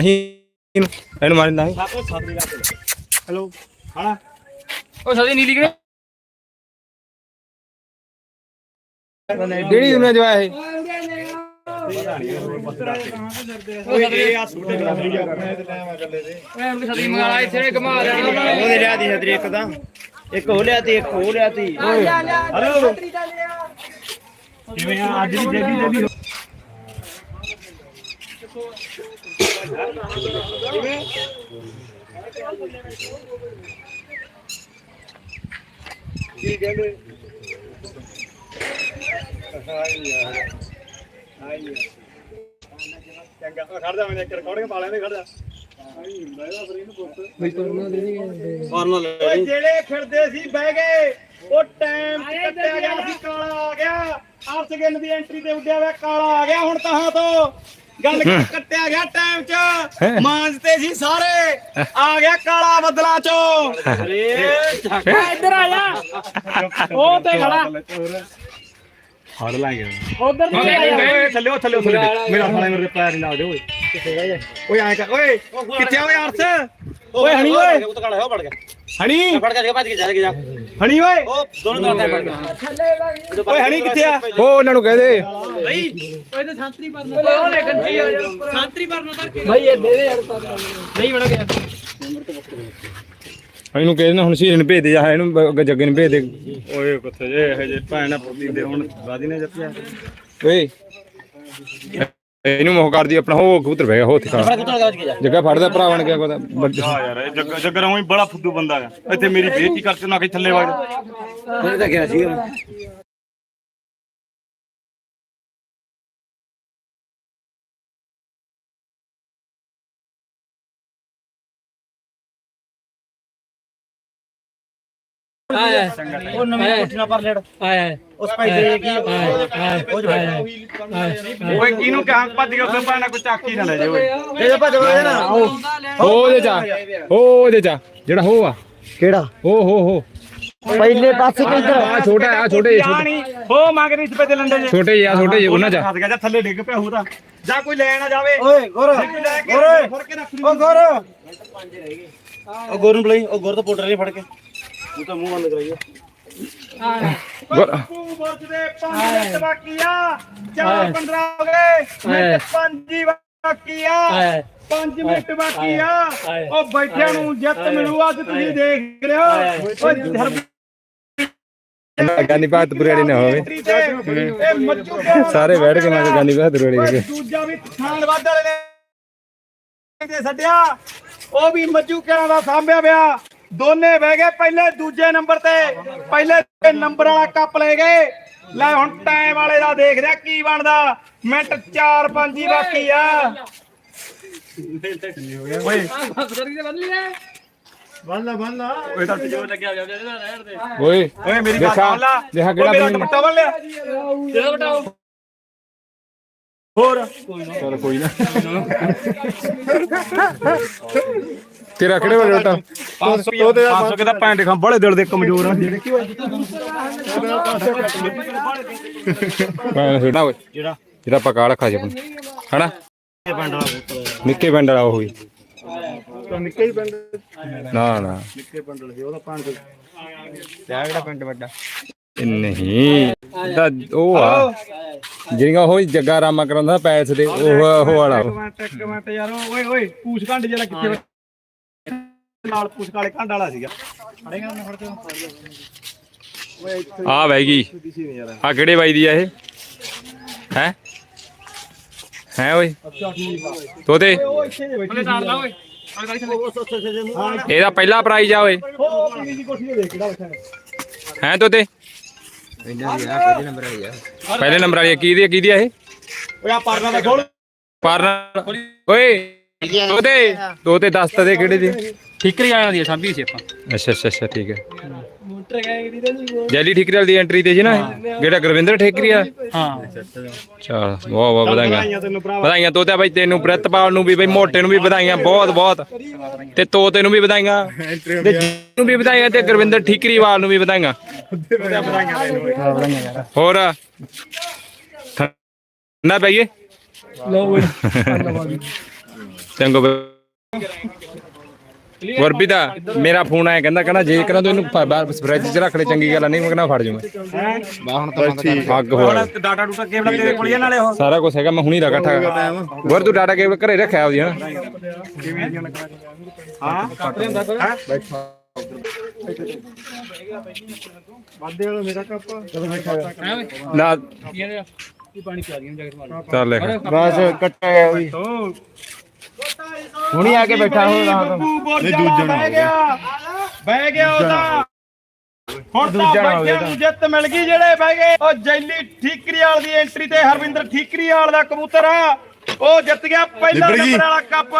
ਅਸੀਂ ਇਹਨੂੰ ਮਾਰਿੰਦਾ ਸੀ ਹੈਲੋ ਹਾਂ ਓ ਸਦੀ ਨੀਲੀ ਕਿਹੜੇ? ਕਿਹੜੀ ਦੁਨੀਆ ਜੋ ਆਇਆ ਇਹ? ਓਏ ਇਹ ਆ ਸੂਟ ਦੇ ਵੀਡੀਓ ਓਏ ਉਹਨੂੰ ਸਦੀ ਮੰਗਾ ਇੱਥੇ ਘਮਾ ਦੇਣਾ ਉਹਦੇ ਲਿਆ ਦੀ ਹਦਰੀ ਇੱਕ ਤਾਂ। ਇੱਕ ਹੋ ਲਿਆ ਤੀ ਇੱਕ ਹੋ ਲਿਆ ਤੀ। ਹਲੋ। ਕਿਵੇਂ ਆ? ਅੱਜ ਦੀ ਜੇਬੀ ਜੇਬੀ ਚੰਗਾ ਖੜ ਮੈਂ ਇੱਕ ਰਿਕਾਰਡਿੰਗ ਪਾ ਲੈਂਦੇ ਖੜ ਜਾ ਓਏ ਜਿਹੜੇ ਫਿਰਦੇ ਸੀ ਬਹਿ ਗਏ, ਉਹ ਟਾਈਮ ਕੱਟਿਆ ਗਿਆ ਸੀ ਕਾਲਾ ਆ ਗਿਆ। ਅਰਸ਼ ਗਿੱਲ ਦੀ ਐਂਟਰੀ ਤੇ ਉੱਡਿਆ ਹੋਇਆ, ਕਾਲਾ ਆ ਗਿਆ, ਹੁਣ ਤਾਂ ਤੋਂ। ਗੱਲ ਕੱਟਿਆ ਗਿਆ ਟਾਈਮ ਚ। ਮਾਂਜਤੇ ਸੀ ਸਾਰੇ। ਆ ਗਿਆ ਕਾਲਾ ਬੱਦਲਾਂ ਚੋਂ। ਇੱਧਰ ਆ ਜਾ। ਉਹ ਤੇ ਖੜਾ। ਫੜ ਲਾਂਗੇ ਉਧਰ ਨਹੀਂ ਆ ਓਏ ਥੱਲੇ ਥੱਲੇ ਥੱਲੇ ਮੇਰਾ ਸਾਲੇ ਮੇਰੇ ਪੈਰ ਨਹੀਂ ਲਾਉਦੇ ਓਏ। ਓਏ ਐਂ ਕਰ। ਓਏ ਕਿੱਥੇ ਆ ਓਏ ਅਰਸ਼? ਓਏ ਹਣੀ ਓਏ। ਉਹ ਤਾਂ ਕਾਲਾ ਹੋ ਵੜ ਗਿਆ। ਹਣੀ। ਫੜ ਕੇ ਭੱਜ ਕੇ ਜਾ ਕੇ ਜਾ। ਹਣੀ ਓਏ। ਉਹ ਦੋਨੋਂ ਤਰ੍ਹਾਂ ਫੜ ਗਿਆ। ਓਏ ਹਣੀ ਕਿੱਥੇ ਆ? ਉਹ ਉਹਨਾਂ ਨੂੰ ਕਹਿ ਦੇ। ਓਏ ਤੇ ਸੰਤਰੀ ਪਰਨਾ ਉਹ ਲੈ ਗੰਜੀ ਆ। ਸੰਤਰੀ ਪਰਨਾ ਕਰਕੇ ਭਾਈ ਇਹ ਦੇ ਦੇ ਯਾਰ ਨਹੀਂ ਬਣਾ ਗਿਆ। ਇਹਨੂੰ ਕਹਿ ਦੇਣਾ ਹੁਣ ਸੀਰੇ ਨੂੰ ਭੇਜ ਦੇ ਜਾ ਇਹਨੂੰ ਜੱਗੇ ਨੂੰ ਭੇਜ ਦੇ। ਓਏ ਕਿੱਥੇ ਜੇ ਇਹ ਜੇ ਭੈਣ ਪੁੱਤੀ ਦੇ ਹੁਣ ਵਾਦੀ ਨੇ ਜੱਤਿਆ। ਓਏ। ਇਹਨੂੰ ਮੋਹ ਕਰਦੀ ਆਪਣਾ ਹੋ ਕਬੂਤਰ ਬਹਿ ਗਿਆ ਹੋ ਜਾ ਜੱਗਾ ਫੜਦਾ ਭਰਾ ਬਣ ਗਿਆ ਕੋਦਾ ਹਾਂ ਯਾਰ ਇਹ ਜੱਗ ਜੱਗਰ ਉਹੀ ਬੜਾ ਫੁੱਦੂ ਬੰਦਾ ਆ ਇੱਥੇ ਮੇਰੀ ਬੇਇੱਜ਼ਤੀ ਕਰਕੇ ਨਾ ਕਿ ਥੱਲੇ ਵਗ ਉਹਨੇ ਤਾਂ ਗਿਆ ਸੀ। ਉਹ ਨਵੀਂ ਕੋਠੀ ਨਾਲ ਪਰ ਲੈੜ। ਆਇਆ ਉਸ ਭਾਈ ਦੇ ਕੀ ਓਏ ਕਿਹਨੂੰ ਕਹਾਂ? ਭੱਜ ਗਿਆ ਉੱਥੇ ਭੈਣਾ ਕੋਈ ਚੱਕ ਹੀ ਨਾ ਲੈ ਜਾ ਓਏ ਇਹ ਭੱਜ ਵੜੇ ਨਾ। ਹੋ ਉਹਦੇ ਚਾ ਹੋ ਉਹਦੇ ਚਾ। ਜਿਹੜਾ ਹੋ ਆ। ਕਿਹੜਾ? ਹੋ ਹੋ ਹੋ। ਪਹਿਲੇ ਪਾਸੇ ਕਿੱਧਰ ਆ। ਛੋਟਾ ਆ ਛੋਟੇ ਜਿਹੇ, ਆ ਨਹੀਂ ਹੋ ਮੰਗ ਨਹੀਂ ਸਪੇ ਦੇ ਲੰਡੇ ਜੇ। ਛੋਟੇ ਜਿਹਾ ਛੋਟੇ ਜਿਹੇ ਉਹਨਾਂ ਚ। ਹੱਥ ਗਿਆ ਜਾਂ ਥੱਲੇ ਡਿੱਗ ਪਿਆ ਹੋਊ ਤਾਂ। ਜਾਂ ਕੋਈ ਲੈ ਨਾ ਜਾਵੇ। ਓਏ ਗੁਰ। ਕੋਈ ਲੈ ਕੇ ਓਏ ਫੜ ਕੇ ਰੱਖ ਓ ਗੁਰ। ਉਹ ਗੁਰ ਨੂੰ ਬੁਲਾਈ ਉਹ ਗੁਰ ਤੋਂ ਪਾਊਡਰ ਨਹੀਂ ਫੜ ਕੇ। ਤੂੰ ਤਾਂ ਮੂੰਹ ਬੰਦ ਕਰਾਈਏ। ਗੁਰ- ਬੁਰਜ ਦੇ ਪੰਜ ਮਿੰਟ ਬਾਕੀ ਆ 4 15 ਹੋ ਗਏ। ਮਿੰਟ ਪੰਜ ਹੀ ਬਾਕੀ ਆ ਹਾਏ 5 ਮਿੰਟ ਬਾਕੀ ਆ ਹਾਏ। ਉਹ ਬੈਠਿਆਂ ਨੂੰ ਜਿੱਤ ਮਿਲੂ ਅੱਜ ਤੁਸੀਂ ਦੇਖ ਰਹੇ ਹੋ। ਓਏ ਹਰ ਗਾਨੀ ਬਹਾਦੁਰ ਵਾਲੀ ਨਾ ਹੋਵੇ। ਸਾਰੇ ਬੈਠ ਕੇ ਮੈਂ ਗਾਨੀ ਬਹਾਦੁਰ ਵਾਲੀ ਓਏ ਦੇ ਦੂਜਾ ਵੀ ਖਾਨ ਵੱਧ ਵਾਲੇ ਨੇ। ਤੇ ਛੱਡਿਆ। ਉਹ ਵੀ ਮੱਜੂ ਕਿਹੜਾ ਦਾ ਸਾਂਭਿਆ ਪਿਆ। ਦੋਨੇ ਬਹਿ ਗਏ ਪਹਿਲੇ ਦੂਜੇ ਨੰਬਰ ਤੇ। ਪਹਿਲੇ ਨੰਬਰ ਵਾਲਾ ਕੱਪ ਲੈ ਗਏ। ਲੈ ਹੁਣ ਟਾਈਮ ਵਾਲੇ ਦਾ ਦੇਖਦੇ ਆ ਕੀ ਬਣਦਾ। ਮਿੰਟ 4 5 ਹੀ ਬਾਕੀ ਆ। ਓਏ। ਬੰਨ ਬੰਨ ਓਏ ਤਾਂ ਜੋ ਲੱਗਿਆ ਜਾ ਜਾ ਰਹਿਣ ਦੇ। ਓਏ ਓਏ ਮੇਰੀ ਗੱਲ ਸੁਣ ਲਾ। ਦੇਖਾ ਕਿਹੜਾ ਦੁਪੱਟਾ ਬੰਨ ਲਿਆ। ਜਿਹੜਾ ਬਟਾਓ? ਹੋਰ? ਚਲ ਕੋਈ ਨਾ। ਤੇਰਾ ਕਿਹੜੇ ਵਾਲੇ ਬੇਟਾ 500 ਉਹਦੇ 500 ਕਿਦਾ ਪੈਂਟ ਖਾਂ ਬੜੇ ਦਿਲ ਦੇ ਕਮਜ਼ੋਰ ਆ। ਜਿਹੜੇ ਕੀ ਮੈਂ ਛੋਟਾ ਓਏ। ਜਿਹੜਾ? ਜਿਹੜਾ ਪਕਾ ਰੱਖਾ ਜੀ ਆਪਣਾ। ਹਨਾ? ਨਿੱਕੇ ਪਿੰਡ ਵਾਲਾ ਉਹ ਵੀ ਤਾਂ ਨਿੱਕੇ ਹੀ ਪਿੰਡ? ਨਾ ਨਾ। ਨਿੱਕੇ ਪਿੰਡ ਵਾਲਾ ਸੀ ਉਹਦਾ ਪੰਜ ਕਿਹੜਾ ਪਿੰਡ ਵੱਡਾ? ਇਹ ਨਹੀਂ। ਦਾ ਉਹ ਆ। ਜਿਹੜੀਆਂ ਉਹ ਜੱਗਾ ਰਾਮਾ ਕਰਾਉਂਦਾ ਪੈਸ ਦੇ ਉਹ ਉਹ ਵਾਲਾ। ਉਹ। ਮਿੰਟ ਇੱਕ ਮਿੰਟ ਯਾਰ ਓਏ ਓਏ ਪੂਛ ਘੰਡ ਜਿਹੜਾ ਕਿੱਥੇ ਨਾਲ ਪੂਛ ਕਾਲੇ ਘੰਡ ਵਾਲਾ ਸੀਗਾ। ਫੜੇਗਾ ਉਹਨੇ ਫੜ ਕੇ ਓਏ ਇੱਥੇ ਆ ਬਹਿ ਗਈ। ਦਿਸੀ ਨਹੀਂ ਯਾਰ ਆ ਕਿਹੜੇ ਬਾਈ ਦੀ ਆ ਇਹ? ਹੈ? ਹੈ ਓਏ? ਤੋਤੇ? ਇੱਥੇ ਬੈਠੀ ਇਹਦਾ ਪਹਿਲਾ ਪ੍ਰਾਈਜ਼ ਆ ਓਏ। ਉਹ ਪੀਲੀ ਦੀ ਕੋਠੀ ਦੇ ਦੇਖ ਕਿਹੜਾ ਬੈਠਾ ਹੈ। ਹੈ ਤੋਤੇ? ਇਹਨਾਂ ਦੀ ਆ ਪਹਿਲੇ ਨੰਬਰ ਆਈ ਆ। ਪਹਿਲੇ ਨੰਬਰ ਵਾਲੀ ਆ, ਕੀ ਦੀ ਆ, ਕੀ ਦੀ ਆ ਇਹ? ਓਏ ਆ ਪਰਨਾ ਦਾ ਖੋਲ। ਪਰ ਓਏ ਤੋਤੇ ਤੋਤੇ ਦੱਸ ਤਾਂ ਦੇ ਕਿਹੜੇ ਦੀ। ਠੀਕਰੀ ਆਇਆ ਦੀ ਸਾਂਭੀ ਸੀ ਆਪਾਂ। ਅੱਛਾ ਅੱਛਾ ਅੱਛਾ ਠੀਕ ਹੈ। ਮੋਟਰ ਕਿਦੀ ਤੇ ਨਹੀਂ ਜੈਲੀ ਠਿਕਰੀਵਾਲ ਦੀ ਐਂਟਰੀ ਤੇ ਜੀ ਨਾ ਇਹ? ਜਿਹੜਾ ਗੁਰਵਿੰਦਰ ਠੇਕਰੀ ਆ? ਹਾਂ। ਚਲ ਵਾਹ ਵਾਹ ਵਧਾਈਆਂ। ਵਧਾਈਆਂ ਤੈਨੂੰ ਭਰਾ ਵਧਾਈਆਂ ਤੋਤੇ ਬਾਈ ਤੈਨੂੰ ਪ੍ਰਿਤਪਾਲ ਨੂੰ ਵੀ ਬਈ ਮੋਟੇ ਨੂੰ ਵੀ ਵਧਾਈਆਂ ਬਹੁਤ ਬਹੁਤ। ਤੇ ਤੋਤੇ ਨੂੰ ਵੀ ਵਧਾਈਆਂ। ਤੇ ਨੂੰ ਵੀ ਵਧਾਈਆਂ ਤੇ ਗੁਰਵਿੰਦਰ ਠੀਕਰੀਵਾਲ ਨੂੰ ਵੀ ਵਧਾਈਆਂ। ਹੋਰ? ਠੰਡਾ ਪਈਏ ਲੋ ਓਏ ਚੰਗੋ ਗੁਰਬੀਦਾ ਮੇਰਾ ਫੋਨ ਆਇਆ ਕਹਿੰਦਾ ਕਹਿੰਦਾ ਜੇ ਕਰਾਂ ਤੂੰ ਇਹਨੂੰ ਫ੍ਰਿਜ 'ਚ ਰੱਖ ਲੈ ਚੰਗੀ ਗੱਲ ਆ, ਨਹੀਂ ਮੈਂ ਕਹਿੰਦਾ ਫੜ ਜੂ ਮੈਂ ਬਾ ਹੁਣ ਤਾਂ ਬੰਦ ਕਰ ਅੱਗ ਹੋਰ ਹੁਣ ਡਾਟਾ ਡੂਟਾ ਕੇਬਲ ਤੇਰੇ ਕੋਲ ਹੀ ਆ ਨਾਲੇ ਉਹ? ਸਾਰਾ ਕੁਝ ਹੈਗਾ ਮੈਂ ਹੁਣੀ ਦਾ ਇਕੱਠਾ ਗੁਰ ਤੂੰ ਡਾਟਾ ਕੇਬਲ ਘਰੇ ਰੱਖਿਆ ਹਨਾ ਹਾਂ? ਨਾ ਕੀ ਪਾਣੀ ਪਿਆ ਦੀਆਂ ਜਾ ਕੇ ਮਾਰ ਚੱਲ ਲੈ। ਬਸ ਕੱਟਿਆ ਵੀ ਹੁਣੀ ਆ ਕੇ ਬੈਠਾ ਹੁਣ ਰਾਹ ਤੋਂ ਨਹੀਂ ਦੂਜਾ ਬਹਿ ਗਿਆ। ਬਹਿ ਗਿਆ ਉਹ ਤਾਂ ਹੁਣ ਤਾਂ ਬੈਠਿਆਂ ਨੂੰ ਜਿੱਤ ਮਿਲ ਗਈ ਜਿਹੜੇ ਬਹਿ ਗਏ। ਉਹ ਜੈਲੀ ਠੀਕਰੀਵਾਲ ਦੀ ਐਂਟਰੀ ਤੇ ਹਰਵਿੰਦਰ ਠੀਕਰੀਵਾਲ ਦਾ ਕਬੂਤਰ ਆ। ਉਹ ਜਿੱਤ ਗਿਆ ਪਹਿਲਾ ਨੰਬਰ ਵਾਲਾ ਕੱਪ।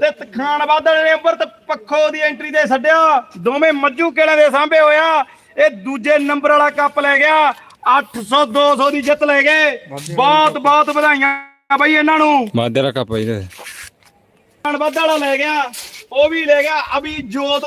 ਤੇ ਤਖਾਨ ਬਾਦਲ ਨੇ ਅੰਮ੍ਰਿਤ ਪੱਖੋ ਦੀ ਐਂਟਰੀ ਤੇ ਛੱਡਿਆ। ਦੋਵੇਂ ਮੱਜੂ ਕਿਹੜੇ ਦੇ ਸਾਹਮਣੇ ਹੋਇਆ ਇਹ ਦੂਜੇ ਨੰਬਰ ਵਾਲਾ ਕੱਪ ਲੈ ਗਿਆ। 800 200 ਦੀ ਜਿੱਤ ਲੈ ਗਏ। ਬਹੁਤ ਬਹੁਤ ਵਧਾਈਆਂ ਬਈ ਇਹਨਾਂ ਨੂੰ। ਮਾਦੇ ਦਾ ਕੱਪ ਇਹਦੇ। ਖਾਨ ਵਾਲਾ ਲੈ ਗਿਆ ਉਹ ਵੀ ਲੈ ਗਿਆ। ਅਭੀ ਜੋਤ